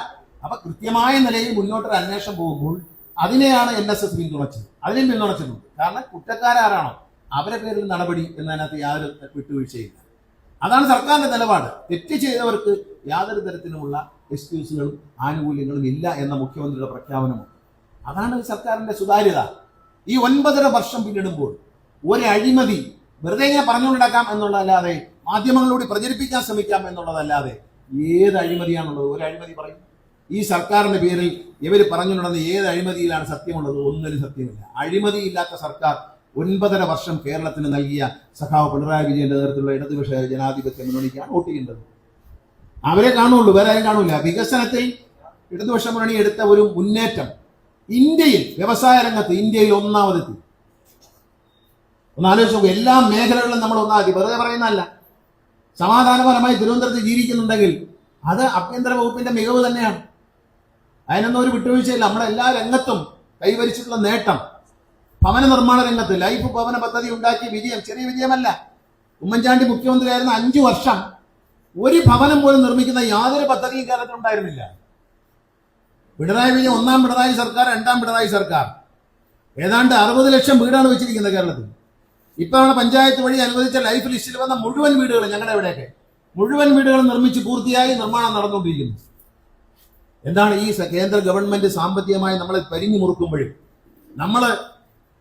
അപ്പൊ കൃത്യമായ നിലയിൽ മുന്നോട്ടൊരു അന്വേഷണം പോകുമ്പോൾ അതിനെയാണ് എൻ എസ് എസ് പിന്തുണച്ചത്. അതിനെയും പിന്തുണച്ചിട്ടുണ്ട്. കാരണം കുറ്റക്കാരാരാണോ? അവരെ പേരിൽ നടപടി എന്നതിനകത്ത് യാതൊരു വിട്ടുവീഴ്ചയില്ല. അതാണ് സർക്കാരിന്റെ നിലപാട്. തെറ്റ് ചെയ്തവർക്ക് യാതൊരു തരത്തിലുമുള്ള എക്സ്ക്യൂസുകളും ആനുകൂല്യങ്ങളും ഇല്ല എന്ന മുഖ്യമന്ത്രിയുടെ പ്രഖ്യാപനമാണ് അതാണ് സർക്കാരിന്റെ സുതാര്യത. ഈ ഒൻപതര വർഷം പിന്നിടുമ്പോൾ ഒരു അഴിമതി വെറുതെ ഇങ്ങനെ പറഞ്ഞുകൊണ്ടിടക്കാം എന്നുള്ളതല്ലാതെ മാധ്യമങ്ങളിലൂടെ പ്രചരിപ്പിക്കാൻ ശ്രമിക്കാം എന്നുള്ളതല്ലാതെ ഏത് അഴിമതിയാണുള്ളത്? ഒരു അഴിമതി പറയും. ഈ സർക്കാരിന്റെ പേരിൽ ഇവർ പറഞ്ഞുകൊണ്ടുന്ന ഏത് അഴിമതിയിലാണ് സത്യമുള്ളത്? ഒന്നിനും സത്യമില്ല. അഴിമതിയില്ലാത്ത സർക്കാർ ഒൻപതര വർഷം കേരളത്തിന് നൽകിയ സഖാവ് പിണറായി വിജയന്റെ നേതൃത്വത്തിലുള്ള ഇടതുപക്ഷ ജനാധിപത്യ മുന്നണിക്കാണ് വോട്ട് ചെയ്യേണ്ടത്. അവരെ കാണുള്ളൂ വേറെ ആരും കാണൂല വികസനത്തിൽ ഇടതുപക്ഷ മുന്നണി എടുത്ത ഒരു മുന്നേറ്റം ഇന്ത്യയിൽ വ്യവസായ രംഗത്ത് ഇന്ത്യയിൽ ഒന്നാമതെത്തി. ഒന്ന് എല്ലാ മേഖലകളിലും നമ്മൾ ഒന്നാക്കി വെറുതെ പറയുന്നതല്ല. സമാധാനപരമായി തിരുവനന്തപുരത്ത് ജീവിക്കുന്നുണ്ടെങ്കിൽ അത് ആഭ്യന്തര വകുപ്പിന്റെ മികവ് തന്നെയാണ്. അതിനൊന്നും ഒരു വിട്ടുവീഴ്ചയില്ല. നമ്മുടെ എല്ലാ രംഗത്തും കൈവരിച്ചിട്ടുള്ള നേട്ടം ഭവന നിർമ്മാണ രംഗത്ത് ലൈഫ് ഭവന പദ്ധതി ഉണ്ടാക്കിയ വിജയം ചെറിയ വിജയമല്ല. ഉമ്മൻചാണ്ടി മുഖ്യമന്ത്രിയായിരുന്ന അഞ്ചു വർഷം ഒരു ഭവനം പോലും നിർമ്മിക്കുന്ന യാതൊരു പദ്ധതിയും കേരളത്തിൽ ഉണ്ടായിരുന്നില്ല. പിണറായി വിജയൻ ഒന്നാം പിണറായി സർക്കാർ രണ്ടാം പിണറായി സർക്കാർ. ഏതാണ്ട് അറുപത് ലക്ഷം വീടാണ് വെച്ചിരിക്കുന്നത് കേരളത്തിൽ. ഇപ്പോഴാണ് പഞ്ചായത്ത് വഴി അനുവദിച്ച ലൈഫ് ലിസ്റ്റിൽ വന്ന മുഴുവൻ വീടുകൾ ഞങ്ങളുടെ ഇവിടെയൊക്കെ. മുഴുവൻ വീടുകളും നിർമ്മിച്ച് പൂർത്തിയായി നിർമ്മാണം നടന്നുകൊണ്ടിരിക്കുന്നു. എന്താണ് ഈ കേന്ദ്ര ഗവൺമെന്റ് സാമ്പത്തികമായി നമ്മളെ പരിഞ്ഞു മുറുക്കുമ്പോഴും നമ്മൾ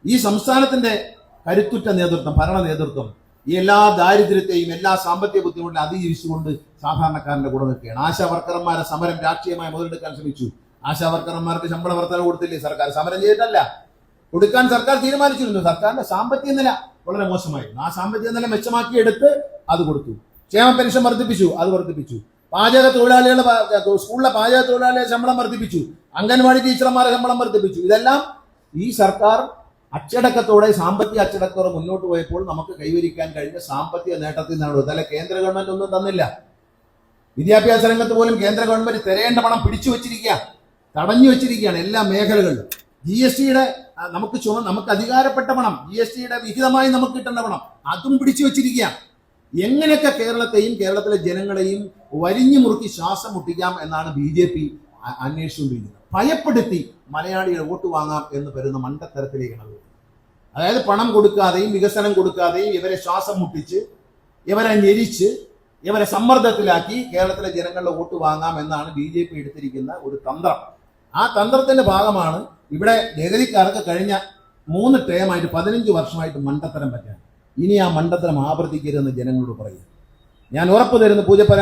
ഈ സംസ്ഥാനത്തിന്റെ കരുത്തുറ്റ നേതൃത്വം ഭരണ നേതൃത്വം ഈ എല്ലാ ദാരിദ്ര്യത്തെയും എല്ലാ സാമ്പത്തിക ബുദ്ധിമുട്ടിനെ അതിജീവിച്ചുകൊണ്ട് സാധാരണക്കാരന്റെ കൂടെ നിൽക്കുകയാണ്. ആശാ വർക്കർമാരെ സമരം രാഷ്ട്രീയമായി മുതലെടുക്കാൻ ശ്രമിച്ചു. ആശാ വർക്കർമാർക്ക് ശമ്പള വർധന കൊടുത്തില്ലേ സർക്കാർ? സമരം ചെയ്തിട്ടല്ല. കൊടുക്കാൻ സർക്കാർ തീരുമാനിച്ചിരുന്നു. സർക്കാരിന്റെ സാമ്പത്തിക നില വളരെ മോശമായിരുന്നു. ആ സാമ്പത്തിക നില മെച്ചമാക്കിയെടുത്ത് അത് കൊടുത്തു. ക്ഷേമ പെൻഷൻ വർദ്ധിപ്പിച്ചു അത് വർദ്ധിപ്പിച്ചു. പാചക തൊഴിലാളികളുടെ സ്കൂളിലെ പാചക തൊഴിലാളികളുടെ ശമ്പളം വർദ്ധിപ്പിച്ചു. അംഗൻവാടി ടീച്ചർമാരെ ശമ്പളം വർദ്ധിപ്പിച്ചു. ഇതെല്ലാം ഈ സർക്കാർ അച്ചടക്കത്തോടെ സാമ്പത്തിക അച്ചടക്കത്തോടെ മുന്നോട്ട് പോയപ്പോൾ നമുക്ക് കൈവരിക്കാൻ കഴിഞ്ഞ സാമ്പത്തിക നേട്ടത്തിൽ നിന്നാണ് ഇതല്ല കേന്ദ്ര ഗവൺമെന്റ് ഒന്നും തന്നില്ല. വിദ്യാഭ്യാസ രംഗത്ത് പോലും കേന്ദ്ര ഗവൺമെന്റ് തിരയേണ്ട പണം പിടിച്ചു വെച്ചിരിക്കുക. തടഞ്ഞു വെച്ചിരിക്കുകയാണ് എല്ലാ മേഖലകളിലും. ജി എസ് ടിയുടെ നമുക്ക് ചുമ നമുക്ക് അധികാരപ്പെട്ട പണം ജി എസ് ടിയുടെ വിഹിതമായി നമുക്ക് കിട്ടേണ്ട പണം അതും പിടിച്ചു വെച്ചിരിക്കുക. എങ്ങനെയൊക്കെ കേരളത്തെയും കേരളത്തിലെ ജനങ്ങളെയും വരിഞ്ഞു മുറുക്കി ശ്വാസം മുട്ടിക്കാം എന്നാണ് ബി ജെ പി അന്വേഷിച്ചുകൊണ്ടിരിക്കുന്നത്. ഭയപ്പെടുത്തി മലയാളികൾ വോട്ട് വാങ്ങാം എന്ന് വരുന്ന മണ്ടത്തരത്തിലേക്കാണ് അത്. അതായത് പണം കൊടുക്കാതെയും വികസനം കൊടുക്കാതെയും ഇവരെ ശ്വാസം മുട്ടിച്ച് ഇവരെ ഞെരിച്ച് ഇവരെ സമ്മർദ്ദത്തിലാക്കി കേരളത്തിലെ ജനങ്ങളുടെ വോട്ട് വാങ്ങാം എന്നാണ് ബി ജെ പി എടുത്തിരിക്കുന്ന ഒരു തന്ത്രം. ആ തന്ത്രത്തിന്റെ ഭാഗമാണ് ഇവിടെ ലഹരിക്കാർക്ക് കഴിഞ്ഞ മൂന്ന് ടേമായിട്ട് പതിനഞ്ച് വർഷമായിട്ട് മണ്ടത്തരം പറ്റാൻ. ഇനി ആ മണ്ടത്തരം ആവർത്തിക്കരുതെന്ന് ജനങ്ങളോട് പറയുക ഞാൻ ഉറപ്പ് തരുന്ന പൂജപ്പ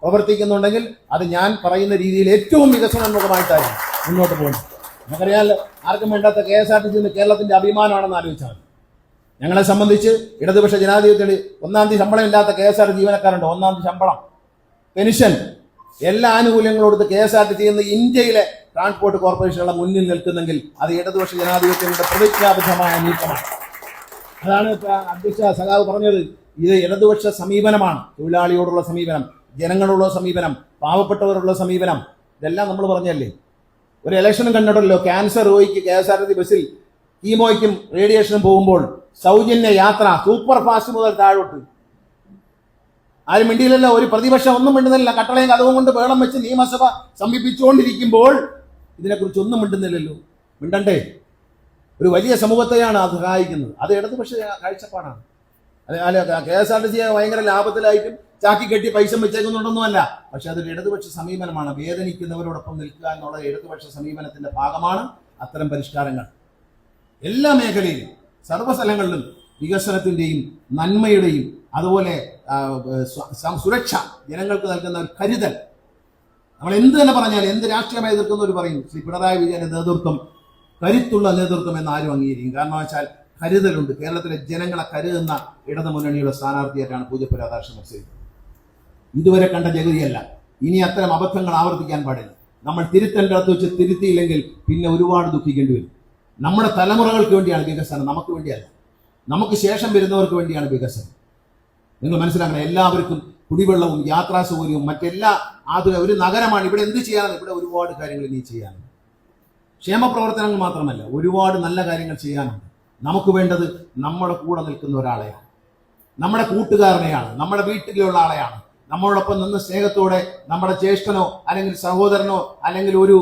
പ്രവർത്തിക്കുന്നുണ്ടെങ്കിൽ അത് ഞാൻ പറയുന്ന രീതിയിൽ ഏറ്റവും വികസനോന്മുഖമായിട്ടായിരിക്കും മുന്നോട്ട് പോകുന്നത്. നമുക്കറിയാമല്ലോ ആർക്കും വേണ്ടാത്ത K S R T C കേരളത്തിന്റെ അഭിമാനമാണെന്ന് ആലോചിച്ചാൽ ഞങ്ങളെ സംബന്ധിച്ച് ഇടതുപക്ഷ ജനാധിപത്യത്തിൽ ഒന്നാം തീയതി ശമ്പളം ഇല്ലാത്ത കെ എസ് ആർ ജീവനക്കാരുണ്ട്? ഒന്നാം തീയതി ശമ്പളം. പെൻഷൻ. എല്ലാ ആനുകൂല്യങ്ങളും കൊടുത്ത് കെ എസ് ആർ ടി എന്ന് ഇന്ത്യയിലെ ട്രാൻസ്പോർട്ട് കോർപ്പറേഷനുള്ള മുന്നിൽ നിൽക്കുന്നെങ്കിൽ അത് ഇടതുപക്ഷ ജനാധിപത്യങ്ങളുടെ പ്രതിജ്ഞാബദ്ധമായ നീക്കമാണ്. അതാണ് അധ്യക്ഷ സഖാവ് പറഞ്ഞത്. ഇത് ഇടതുപക്ഷ സമീപനമാണ്. തൊഴിലാളിയോടുള്ള സമീപനം ജനങ്ങളോടുള്ള സമീപനം പാവപ്പെട്ടവരോടുള്ള സമീപനം ഇതെല്ലാം നമ്മൾ പറഞ്ഞല്ലേ? ഒരു ഇലക്ഷനും കണ്ടിട്ടല്ലോ ക്യാൻസർ രോഗിക്ക് കെ എസ് ആർ ടി ബസ്സിൽ കീമോയ്ക്കും റേഡിയേഷനും പോകുമ്പോൾ സൗജന്യ യാത്ര സൂപ്പർ ഫാസ്റ്റ് മുതൽ താഴോട്ട്. ആരും മിണ്ടിയില്ലല്ലോ. ഒരു പ്രതിപക്ഷം ഒന്നും മിണ്ടുന്നില്ല. കട്ടളയും കഥവും കൊണ്ട് വേളം വെച്ച് നിയമസഭ സമീപിച്ചുകൊണ്ടിരിക്കുമ്പോൾ ഇതിനെക്കുറിച്ച് ഒന്നും മിണ്ടുന്നില്ലല്ലോ. മിണ്ടണ്ടേ? ഒരു വലിയ സമൂഹത്തെയാണ് അത് സഹായിക്കുന്നത്. അത് ഇടതുപക്ഷ കാഴ്ചപ്പാടാണ്. അല്ല K S R T C ഭയങ്കര ലാഭത്തിലായിട്ടും ചാക്കി കെട്ടി പൈസ വെച്ചേക്കുന്നുണ്ടെന്നുമല്ല പക്ഷെ അതൊരു ഇടതുപക്ഷ സമീപനമാണ്. വേദനിക്കുന്നവരോടൊപ്പം നിൽക്കുക എന്നുള്ള ഇടതുപക്ഷ സമീപനത്തിന്റെ ഭാഗമാണ് അത്തരം പരിഷ്കാരങ്ങൾ. എല്ലാ മേഖലയിലും സർവസ്ഥലങ്ങളിലും വികസനത്തിന്റെയും നന്മയുടെയും അതുപോലെ സുരക്ഷ ജനങ്ങൾക്ക് നൽകുന്ന ഒരു കരുതൽ. നമ്മൾ എന്ത് തന്നെ പറഞ്ഞാലും എന്ത് രാഷ്ട്രീയമായി എതിർക്കുന്നവർ പറയും ശ്രീ പിണറായി വിജയന്റെ നേതൃത്വം കരുത്തുള്ള നേതൃത്വം എന്ന് ആരും അംഗീകരിക്കും. കാരണം വെച്ചാൽ കരുതലുണ്ട്. കേരളത്തിലെ ജനങ്ങളെ കരുതുന്ന ഇടതു മുന്നണിയുടെ സ്ഥാനാർത്ഥിയായിട്ടാണ് പൂജപ്പ രാധാകൃഷ്ണൻ മത്സരിക്കുന്നത് ഇതുവരെ കണ്ട ജഗതിയല്ല. ഇനി അത്തരം അബദ്ധങ്ങൾ ആവർത്തിക്കാൻ പാടില്ല. നമ്മൾ തിരുത്തേണ്ടടത്ത് വെച്ച് തിരുത്തിയില്ലെങ്കിൽ പിന്നെ ഒരുപാട് ദുഃഖിക്കേണ്ടി വരും. നമ്മുടെ തലമുറകൾക്ക് വേണ്ടിയാണ് വികസനം. നമുക്ക് വേണ്ടിയല്ല. നമുക്ക് ശേഷം വരുന്നവർക്ക് വേണ്ടിയാണ് വികസനം. നിങ്ങൾ മനസ്സിലാക്കണം എല്ലാവർക്കും കുടിവെള്ളവും യാത്രാ സൗകര്യവും മറ്റെല്ലാ ആധുനിക ഒരു നഗരമാണ്. ഇവിടെ എന്ത് ചെയ്യാനാണ്? ഇവിടെ ഒരുപാട് കാര്യങ്ങൾ ഇനി ചെയ്യാനുണ്ട്. ക്ഷേമ പ്രവർത്തനങ്ങൾ മാത്രമല്ല ഒരുപാട് നല്ല കാര്യങ്ങൾ ചെയ്യാനുണ്ട്. നമുക്ക് വേണ്ടത് നമ്മുടെ കൂടെ നിൽക്കുന്ന ഒരാളെയാണ്. നമ്മുടെ കൂട്ടുകാരനെയാണ് നമ്മുടെ വീട്ടിലുള്ള ആളെയാണ്. നമ്മളോടൊപ്പം നിന്ന് സ്നേഹത്തോടെ നമ്മുടെ ജ്യേഷ്ഠനോ അല്ലെങ്കിൽ സഹോദരനോ അല്ലെങ്കിൽ ഒരു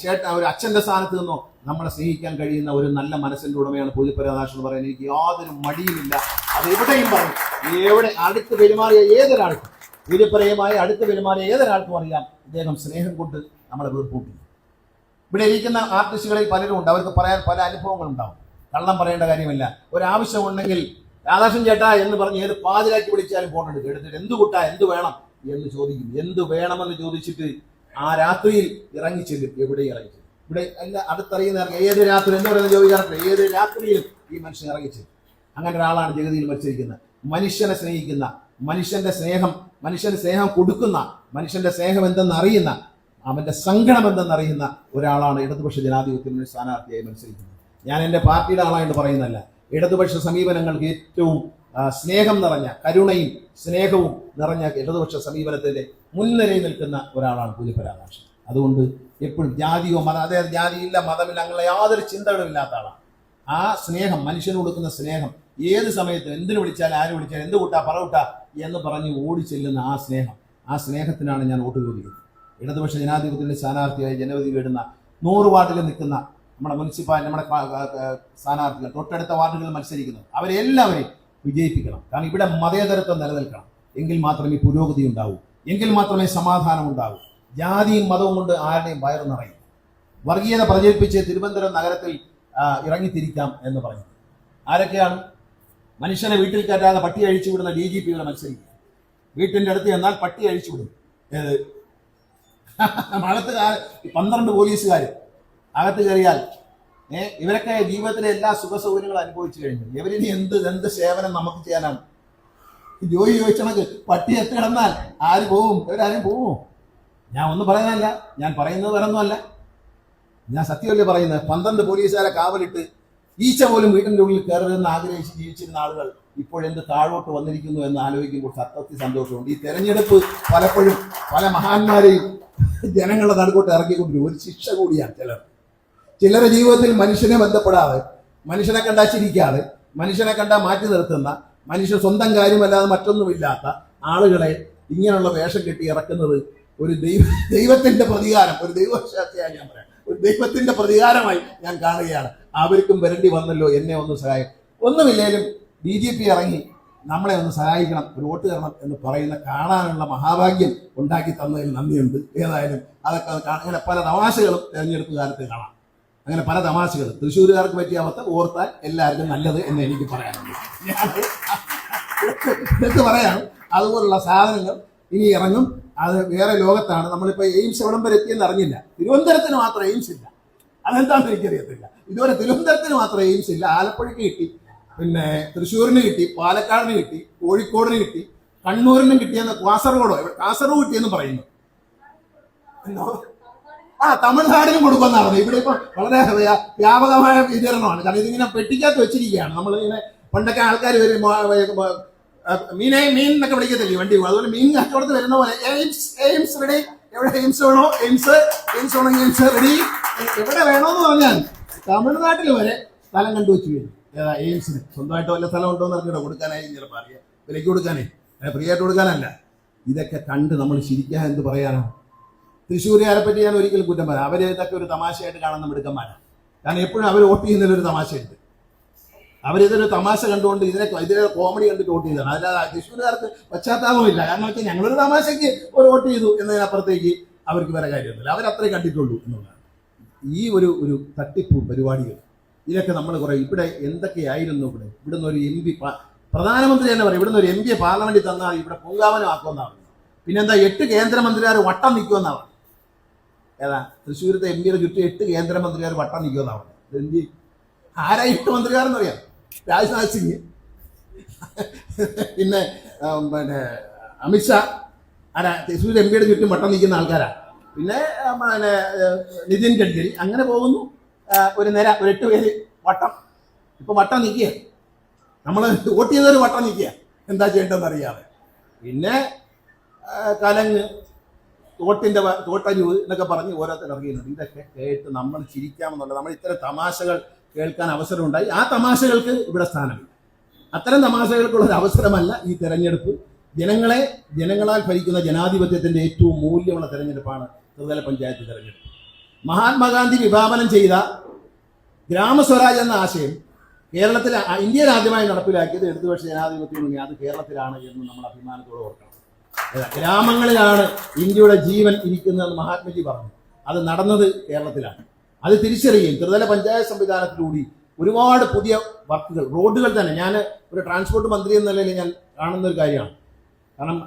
ചേട്ട ഒരു അച്ഛന്റെ സ്ഥാനത്ത് നിന്നോ നമ്മളെ സ്നേഹിക്കാൻ കഴിയുന്ന ഒരു നല്ല മനസ്സിന്റെ ഉടമയാണ് പൂജപ്പരാദാശ് എന്ന് പറയുന്നത്. എനിക്ക് യാതൊരു മടിയുമില്ല. അത് എവിടെയും പറയും. എവിടെ അടുത്ത് പെരുമാറിയ ഏതൊരാൾക്കും പൂജപ്പരയുമായി അടുത്ത് പെരുമാറിയ ഏതൊരാൾക്കും അറിയാം. ഇദ്ദേഹം സ്നേഹം കൊണ്ട് നമ്മളെ വീർപ്പൂട്ടി ഇവിടെ ഇരിക്കുന്ന ആർട്ടിസ്റ്റുകളിൽ പലരും ഉണ്ട്. അവർക്ക് പറയാൻ പല അനുഭവങ്ങളുണ്ടാവും. കള്ളം പറയേണ്ട കാര്യമില്ല. ഒരാവശ്യം ഉണ്ടെങ്കിൽ രാധാകൃഷ്ണൻ ചേട്ടാ എന്ന് പറഞ്ഞ് ഏത് പാതിരാക്കി വിളിച്ചാലും ഫോൺ എടുക്കും എടുത്തിട്ട് എന്ത് കൂട്ടാ എന്ത് വേണം എന്ന് ചോദിക്കും. എന്ത് വേണമെന്ന് ചോദിച്ചിട്ട് ആ രാത്രിയിൽ ഇറങ്ങി ചെല്ലും. എവിടെ ഇറങ്ങിച്ചെല്ലും ഇവിടെ അല്ല അടുത്തറിയുന്ന ഇറങ്ങി ഏത് രാത്രി? എന്ന് പറയുന്നത് ചോദിക്കാറില്ല ഏത് രാത്രിയിലും ഈ മനുഷ്യൻ ഇറങ്ങി ചെല്ലും? അങ്ങനെ ഒരാളാണ് ജഗതിയിൽ മത്സരിക്കുന്നത് മനുഷ്യനെ സ്നേഹിക്കുന്ന മനുഷ്യന്റെ സ്നേഹം മനുഷ്യന് സ്നേഹം കൊടുക്കുന്ന മനുഷ്യന്റെ സ്നേഹം എന്തെന്ന് അറിയുന്ന അവന്റെ സങ്കടം എന്തെന്ന് അറിയുന്ന ഒരാളാണ് ഇടതുപക്ഷ ജനാധിപത്യ സ്ഥാനാർത്ഥിയായി മത്സരിക്കുന്നത്. ഞാൻ എന്റെ പാർട്ടിയുടെ ആളായിട്ട് പറയുന്നതല്ല. ഇടതുപക്ഷ സമീപനങ്ങൾക്ക് ഏറ്റവും സ്നേഹം നിറഞ്ഞ കരുണയും സ്നേഹവും നിറഞ്ഞ ഇടതുപക്ഷ സമീപനത്തിന്റെ മുൻനിരയിൽ നിൽക്കുന്ന ഒരാളാണ് പുലിപ്പരാകാശൻ അതുകൊണ്ട് എപ്പോഴും ജാതിയോ മത അതായത് ജാതിയില്ല മതമില്ല അങ്ങനെ യാതൊരു ചിന്തകളും ഇല്ലാത്ത ആളാണ് ആ സ്നേഹം മനുഷ്യന് കൊടുക്കുന്ന സ്നേഹം ഏത് സമയത്തും എന്തിനു വിളിച്ചാലും ആര് വിളിച്ചാലും എന്ത് കൂട്ടാ പറ കൂട്ടാ എന്ന് പറഞ്ഞ് ഓടി ചെല്ലുന്ന ആ സ്നേഹം ആ സ്നേഹത്തിനാണ് ഞാൻ വോട്ട് ചോദിക്കുന്നത്. ഇടതുപക്ഷ ജനാധിപത്യത്തിന്റെ സ്ഥാനാർത്ഥിയായി ജനവധി വേടുന്ന നൂറ് വാർഡിൽ നിൽക്കുന്ന നമ്മുടെ മുനിസിപ്പാലിറ്റി നമ്മുടെ സ്ഥാനാർത്ഥികൾ തൊട്ടടുത്ത വാർഡുകളിൽ മത്സരിക്കുന്നത്. അവരെല്ലാവരെയും വിജയിപ്പിക്കണം. കാരണം ഇവിടെ മതേതരത്വം നിലനിൽക്കണം. എങ്കിൽ മാത്രമേ പുരോഗതി ഉണ്ടാവൂ. എങ്കിൽ മാത്രമേ സമാധാനം ഉണ്ടാവൂ. ജാതിയും മതവും കൊണ്ട് ആരുടെയും വയറു നിറയും. വർഗീയത പ്രചരിപ്പിച്ച് തിരുവനന്തപുരം നഗരത്തിൽ ഇറങ്ങിത്തിരിക്കാം എന്ന് പറഞ്ഞു. ആരൊക്കെയാണ്? മനുഷ്യനെ വീട്ടിൽ കയറ്റാതെ പട്ടി അഴിച്ചു വിടുന്ന ഡി ജി പികളെ മത്സരിക്കുക. വീട്ടിന്റെ അടുത്ത് ചെന്നാൽ പട്ടി അഴിച്ചു വിടും. ഏത്? മഴത്ത് പന്ത്രണ്ട് പോലീസുകാർ അകത്ത് കയറിയാൽ ഏർ ഇവരൊക്കെ ജീവിതത്തിലെ എല്ലാ സുഖ സൗകര്യങ്ങളും അനുഭവിച്ചു കഴിഞ്ഞു. ഇവരിനി എന്ത് എന്ത് സേവനം നമുക്ക് ചെയ്യാനാണ്? ജോലി ചോദിച്ചണക്ക് പട്ടി എത്തി കിടന്നാൽ ആര് പോവും? ഇവരാരും പോവും. ഞാൻ ഒന്നും പറയാനല്ല ഞാൻ പറയുന്നത് വേറൊന്നുമല്ല. ഞാൻ സത്യമല്ലേ പറയുന്നത്? പന്ത്രണ്ട് പോലീസുകാരെ കാവലിട്ട് ഈച്ച പോലും വീട്ടിന്റെ ഉള്ളിൽ കയറരുതെന്ന് ആഗ്രഹിച്ച് ജീവിച്ചിരുന്ന ആളുകൾ ഇപ്പോഴെന്ത് താഴോട്ട് വന്നിരിക്കുന്നു എന്ന് ആലോചിക്കുമ്പോൾ സത്യത്തിൽ സന്തോഷമുണ്ട്. ഈ തെരഞ്ഞെടുപ്പ് പലപ്പോഴും പല മഹാന്മാരെയും ജനങ്ങളുടെ നടുക്കോട്ട് ഇറക്കിക്കൊണ്ടിരിക്കും ഒരു ശിക്ഷ കൂടിയാണ് ചിലർ. ചിലരുടെ ജീവിതത്തിൽ മനുഷ്യനെ ബന്ധപ്പെടാതെ മനുഷ്യനെ കണ്ടാൽ ചിരിക്കാതെ മനുഷ്യനെ കണ്ടാൽ മാറ്റി നിർത്തുന്ന മനുഷ്യ സ്വന്തം കാര്യമല്ലാതെ മറ്റൊന്നുമില്ലാത്ത ആളുകളെ ഇങ്ങനെയുള്ള വേഷം കെട്ടി ഇറക്കുന്നത് ഒരു ദൈവ ദൈവത്തിന്റെ പ്രതികാരം ഒരു ദൈവശാസ്ത്രിയായി ഞാൻ പറയാം. ഒരു ദൈവത്തിന്റെ പ്രതികാരമായി ഞാൻ കാണുകയാണ്. അവർക്കും വരണ്ടി വന്നല്ലോ എന്നെ ഒന്ന് സഹായം. ഒന്നുമില്ലേലും ബി ജെ പി ഇറങ്ങി നമ്മളെ ഒന്ന് സഹായിക്കണം ഒരു വോട്ട് തരണം എന്ന് പറയുന്ന കാണാനുള്ള മഹാഭാഗ്യം ഉണ്ടാക്കി തന്നതിൽ നന്ദിയുണ്ട്. ഏതായാലും അതൊക്കെ അങ്ങനെ പല തമാശകളും തെരഞ്ഞെടുപ്പ് കാലത്ത് കാണാം. അങ്ങനെ പല തമാശകൾ. തൃശ്ശൂരുകാർക്ക് പറ്റിയ അവസ്ഥ ഓർത്താൽ എല്ലാവർക്കും നല്ലത് എന്ന് എനിക്ക് പറയാനുണ്ട് എടുത്ത് പറയാം. അതുപോലുള്ള സാധനങ്ങൾ ഇനി ഇറങ്ങും. അത് വേറെ ലോകത്താണ്. നമ്മളിപ്പോൾ എയിംസ് എവിടം വരെ എത്തിയെന്ന് അറിഞ്ഞില്ല. തിരുവനന്തപുരത്തിന് മാത്രം എയിംസ് ഇല്ല. അതെന്താണെന്ന് എനിക്കറിയത്തില്ല. ഇതുവരെ തിരുവനന്തപുരത്തിന് മാത്രം എയിംസ് ഇല്ല. ആലപ്പുഴയ്ക്ക് കിട്ടി. പിന്നെ തൃശ്ശൂരിന് കിട്ടി പാലക്കാടിന് കിട്ടി കോഴിക്കോടിന് കിട്ടി കണ്ണൂരിനും കിട്ടിയെന്ന് കാസർഗോഡോ കാസർഗോഡ് കിട്ടിയെന്ന് പറയുന്നു? ആ തമിഴ്നാടിനും കൊടുക്കുമെന്ന് പറഞ്ഞു ഇവിടെ ഇപ്പൊ വളരെ വ്യാ- വ്യാപകമായ വിതരണമാണ്. കാരണം ഇതിങ്ങനെ പെട്ടിക്കകത്ത് വെച്ചിരിക്കുകയാണ്. നമ്മൾ നമ്മളിങ്ങനെ പണ്ടൊക്കെ ആൾക്കാർ വരും മീനെ മീൻ എന്നൊക്കെ വിളിക്കത്തില്ലേ വണ്ടി? അതുപോലെ മീൻ കച്ചവടത്ത് വരുന്ന പോലെ എയിംസ് എയിംസ് റെഡി എവിടെ എയിംസ് വേണോ? എയിംസ്. എയിംസ് വേണോ? എയിംസ് റെഡി എവിടെ വേണോന്ന് പറഞ്ഞാൽ തമിഴ്നാട്ടിൽ വരെ സ്ഥലം കണ്ടുവച്ച് വരും ഏതാ എയിംസിന്? സ്വന്തമായിട്ട് വല്ല സ്ഥലം ഉണ്ടോ എന്ന് കൊടുക്കാനായി ചിലപ്പോൾ അറിയാം വിലയ്ക്ക് കൊടുക്കാനേ. ഫ്രീ ആയിട്ട് കൊടുക്കാനല്ല. ഇതൊക്കെ കണ്ട് നമ്മൾ ശരിക്കാൻ എന്ത് പറയാനോ? തൃശ്ശൂരുകാരെ പറ്റി ഞാൻ ഒരിക്കലും കുറ്റം പറയാം. അവരെ ഇതൊക്കെ ഒരു തമാശയായിട്ട് കാണുന്ന മിടുക്കന്മാരാണ് കാരണം എപ്പോഴും അവർ വോട്ട് ചെയ്യുന്നതിൽ ഒരു തമാശയുണ്ട്. അവരിതൊരു തമാശ കണ്ടുകൊണ്ട് ഇതിനെ ഇതിനെ കോമഡി കണ്ടിട്ട് വോട്ട് ചെയ്തതാണ് അല്ലാതെ തൃശ്ശൂരുകാർക്ക് പശ്ചാത്താപമില്ല കാരണം വെച്ചാൽ ഞങ്ങളൊരു തമാശയ്ക്ക് ഒരു വോട്ട് ചെയ്തു എന്നതിനപ്പുറത്തേക്ക് അവർക്ക് വേറെ കാര്യമൊന്നുമില്ല. അവരത്രേ കണ്ടിട്ടുള്ളൂ എന്നുള്ളതാണ്. ഈ ഒരു ഒരു തട്ടിപ്പ് പരിപാടികൾ ഇതൊക്കെ നമ്മൾ കുറെ ഇവിടെ എന്തൊക്കെയായിരുന്നു ഇവിടെ? ഇവിടുന്ന് ഒരു എം പി പ്രധാനമന്ത്രി തന്നെ പറയും ഇവിടുന്ന് ഒരു എം പിയെ പാർലമെന്റിൽ തന്നാൽ ഇവിടെ പൂങ്കാവനം ആക്കുമെന്നാണ് പിന്നെന്താ എട്ട് കേന്ദ്രമന്ത്രിമാർ വട്ടം നിൽക്കുമെന്നാണ് ഏതാ? തൃശ്ശൂരത്തെ എം പിയുടെ ചുറ്റും എട്ട് കേന്ദ്രമന്ത്രിമാർ വട്ടം നിൽക്കുമെന്നാണ് ഡൽഹി ആരാ എട്ട് മന്ത്രിമാരെന്നറിയാം രാജ്നാഥ് സിംഗ്. പിന്നെ പിന്നെ അമിത്ഷാ ആരാ? തൃശ്ശൂർ എം പിയുടെ ചുറ്റും വട്ടം നിൽക്കുന്ന ആൾക്കാരാ. പിന്നെ പിന്നെ നിതിൻ ഗഡ്കരി. അങ്ങനെ പോകുന്നു. ഒരു നിര ഒരു എട്ട് പേര് വട്ടം. ഇപ്പൊ വട്ടം നിൽക്കുക. നമ്മൾ വോട്ട് ചെയ്തൊരു വട്ടം നിൽക്കുക. എന്താ ചെയ്യേണ്ടതെന്ന് അറിയാതെ. പിന്നെ കലങ്ങ്. തോട്ടിന്റെ വ- എന്നൊക്കെ പറഞ്ഞ് ഓരോരുത്തർ ഇറങ്ങിയിട്ടുണ്ട് ഇതൊക്കെ കേട്ട് നമ്മൾ ചിരിക്കാമെന്നുള്ളത് നമ്മൾ ഇത്തരം തമാശകൾ കേൾക്കാൻ അവസരമുണ്ടായി. ആ തമാശകൾക്ക് ഇവിടെ സ്ഥാനമില്ല. അത്തരം തമാശകൾക്കുള്ള ഒരു അവസരമല്ല ഈ തെരഞ്ഞെടുപ്പ്. ജനങ്ങളെ ജനങ്ങളാൽ ഭരിക്കുന്ന ജനാധിപത്യത്തിന്റെ ഏറ്റവും മൂല്യമുള്ള തെരഞ്ഞെടുപ്പാണ് ത്രിതല പഞ്ചായത്ത് തെരഞ്ഞെടുപ്പ്. മഹാത്മാഗാന്ധി വിഭാവനം ചെയ്ത ഗ്രാമസ്വരാജ് എന്ന ആശയം കേരളത്തിൽ ഇന്ത്യയിൽ ആദ്യമായി നടപ്പിലാക്കിയത് ഇടതുപക്ഷ ജനാധിപത്യ അത് കേരളത്തിലാണ് എന്ന് നമ്മൾ അഭിമാനത്തോടെ ഓർക്കണം. ഗ്രാമങ്ങളിലാണ് ഇന്ത്യയുടെ ജീവൻ ഇരിക്കുന്നതെന്ന് മഹാത്മജി പറഞ്ഞു. അത് നടന്നത് കേരളത്തിലാണ്. അത് തിരിച്ചറിയുകയും ത്രിതല പഞ്ചായത്ത് സംവിധാനത്തിലൂടി ഒരുപാട് പുതിയ വർക്കുകൾ റോഡുകൾ തന്നെ. ഞാൻ ഒരു ട്രാൻസ്പോർട്ട് മന്ത്രി എന്ന നിലയിൽ ഞാൻ കാണുന്ന ഒരു കാര്യമാണ്. കാരണം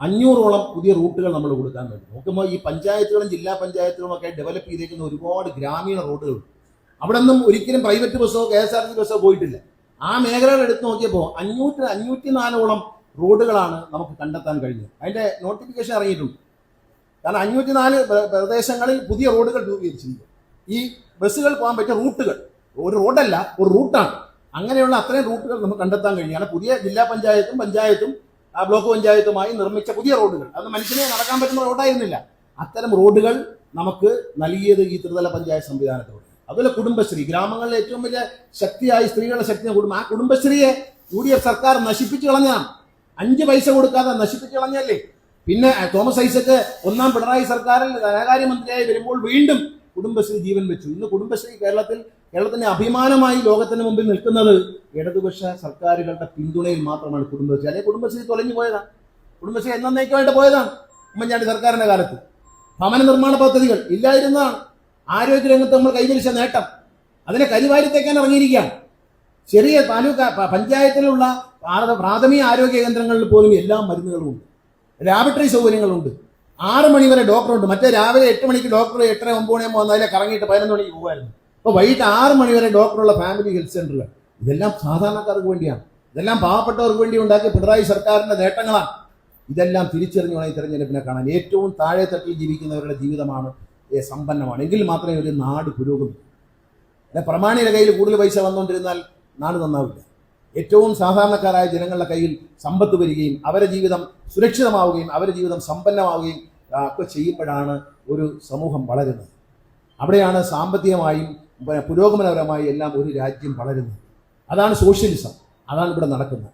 അഞ്ഞൂറോളം പുതിയ റൂട്ടുകൾ നമ്മൾ കൊടുക്കാൻ വേണ്ടി. നോക്കുമ്പോൾ ഈ പഞ്ചായത്തുകളും ജില്ലാ പഞ്ചായത്തുകളും ഒക്കെ ഡെവലപ്പ് ചെയ്തേക്കുന്ന ഒരുപാട് ഗ്രാമീണ റോഡുകൾ. അവിടെ ഒന്നും ഒരിക്കലും പ്രൈവറ്റ് ബസ്സോ കെ എസ് ആർ ടി ബസ്സോ പോയിട്ടില്ല. ആ മേഖലകൾ എടുത്ത് നോക്കിയപ്പോൾ അഞ്ഞൂറ്റി അഞ്ഞൂറ്റി നാലോളം റോഡുകളാണ് നമുക്ക് കണ്ടെത്താൻ കഴിഞ്ഞത്. അതിന്റെ നോട്ടിഫിക്കേഷൻ ഇറങ്ങിയിട്ടുണ്ട്. കാരണം അഞ്ഞൂറ്റി നാല് പ്രദേശങ്ങളിൽ പുതിയ റോഡുകൾ രൂപീകരിച്ചിരിക്കും ഈ ബസ്സുകൾ പോകാൻ പറ്റിയ റൂട്ടുകൾ ഒരു റോഡല്ല ഒരു റൂട്ടാണ്. അങ്ങനെയുള്ള അത്രയും റൂട്ടുകൾ നമുക്ക് കണ്ടെത്താൻ കഴിയുകയാണ് പുതിയ ജില്ലാ പഞ്ചായത്തും പഞ്ചായത്തും ബ്ലോക്ക് പഞ്ചായത്തുമായി നിർമ്മിച്ച പുതിയ റോഡുകൾ. അത് മനുഷ്യനെ നടക്കാൻ പറ്റുന്ന റോഡായിരുന്നില്ല. അത്തരം റോഡുകൾ നമുക്ക് നൽകിയത് ഈ ത്രിതല പഞ്ചായത്ത് സംവിധാനത്തോടെ. അതുപോലെ കുടുംബശ്രീ. ഗ്രാമങ്ങളിലെ ഏറ്റവും വലിയ ശക്തിയായി സ്ത്രീകളുടെ ശക്തി കുടുംബം ആ കുടുംബശ്രീയെ യു ഡി എഫ് സർക്കാർ നശിപ്പിച്ചു കളഞ്ഞതാണ്. അഞ്ച് പൈസ കൊടുക്കാതെ നശിപ്പിച്ചു കളഞ്ഞല്ലേ? പിന്നെ തോമസ് ഐസക്ക് ഒന്നാം പിണറായി സർക്കാരിൽ ധനകാര്യമന്ത്രിയായി വരുമ്പോൾ വീണ്ടും കുടുംബശ്രീ ജീവൻ വെച്ചു. ഇന്ന് കുടുംബശ്രീ കേരളത്തിൽ കേരളത്തിന്റെ അഭിമാനമായി ലോകത്തിന് മുമ്പിൽ നിൽക്കുന്നത് ഇടതുപക്ഷ സർക്കാരുകളുടെ പിന്തുണയിൽ മാത്രമാണ് കുടുംബശ്രീ. അല്ലെങ്കിൽ കുടുംബശ്രീ തൊലഞ്ഞു പോയതാണ് കുടുംബശ്രീ എന്നേക്കുമായിട്ട് പോയതാണ് ഉമ്മൻചാണ്ടി സർക്കാരിന്റെ കാലത്ത്. ഭവന നിർമ്മാണ പദ്ധതികൾ ഇല്ലാതിരുന്നതാണ് ആരോഗ്യ രംഗത്ത് നമ്മൾ കൈവരിച്ച നേട്ടം. അതിനെ കരിവാരിത്തേക്കാൻ ഇറങ്ങിയിരിക്കുകയാണ്. ചെറിയ താലൂക്ക് പഞ്ചായത്തിലുള്ള പ്രാഥമിക ആരോഗ്യ കേന്ദ്രങ്ങളിൽ പോലും എല്ലാ മരുന്നുകളും ഉണ്ട്. ലാബറട്ടറി സൗകര്യങ്ങളുണ്ട്. ആറ് മണി വരെ ഡോക്ടറുണ്ട് മറ്റേ രാവിലെ എട്ട് മണിക്ക് ഡോക്ടർ എട്ടര ഒമ്പത് മണിയാകുമ്പോൾ വന്ന് അതിലെ കറങ്ങിയിട്ട് പതിനൊന്ന് മണിക്ക് പോകുമായിരുന്നു അപ്പോൾ വൈകിട്ട് ആറ് മണി വരെ ഡോക്ടറുള്ള ഫാമിലി ഹെൽത്ത് സെന്ററുകൾ ഇതെല്ലാം സാധാരണക്കാർക്ക് വേണ്ടിയാണ്. ഇതെല്ലാം പാവപ്പെട്ടവർക്ക് വേണ്ടി ഉണ്ടാക്കിയ പിണറായി സർക്കാരിന്റെ നേട്ടങ്ങളാണ്. ഇതെല്ലാം തിരിച്ചറിഞ്ഞു വേണം ഈ തെരഞ്ഞെടുപ്പിനെ കാണാൻ. ഏറ്റവും താഴെ തട്ടിൽ ജീവിക്കുന്നവരുടെ ജീവിതമാണ് സമ്പന്നമാണ്. എങ്കിൽ മാത്രമേ ഒരു നാട് പുരോഗമിക്കൂ. പ്രമാണിയുടെ കയ്യിൽ കൂടുതൽ പൈസ വന്നുകൊണ്ടിരുന്നാൽ നാട് നന്നാവില്ല. ഏറ്റവും സാധാരണക്കാരായ ജനങ്ങളുടെ കയ്യിൽ സമ്പത്ത് വരികയും അവരുടെ ജീവിതം സുരക്ഷിതമാവുകയും അവരുടെ ജീവിതം സമ്പന്നമാവുകയും ഒക്കെ ചെയ്യുമ്പോഴാണ് ഒരു സമൂഹം വളരുന്നത്. അവിടെയാണ് സാമ്പത്തികമായും പുരോഗമനപരമായും എല്ലാം ഒരു രാജ്യം വളരുന്നത്. അതാണ് സോഷ്യലിസം. അതാണ് ഇവിടെ നടക്കുന്നത്.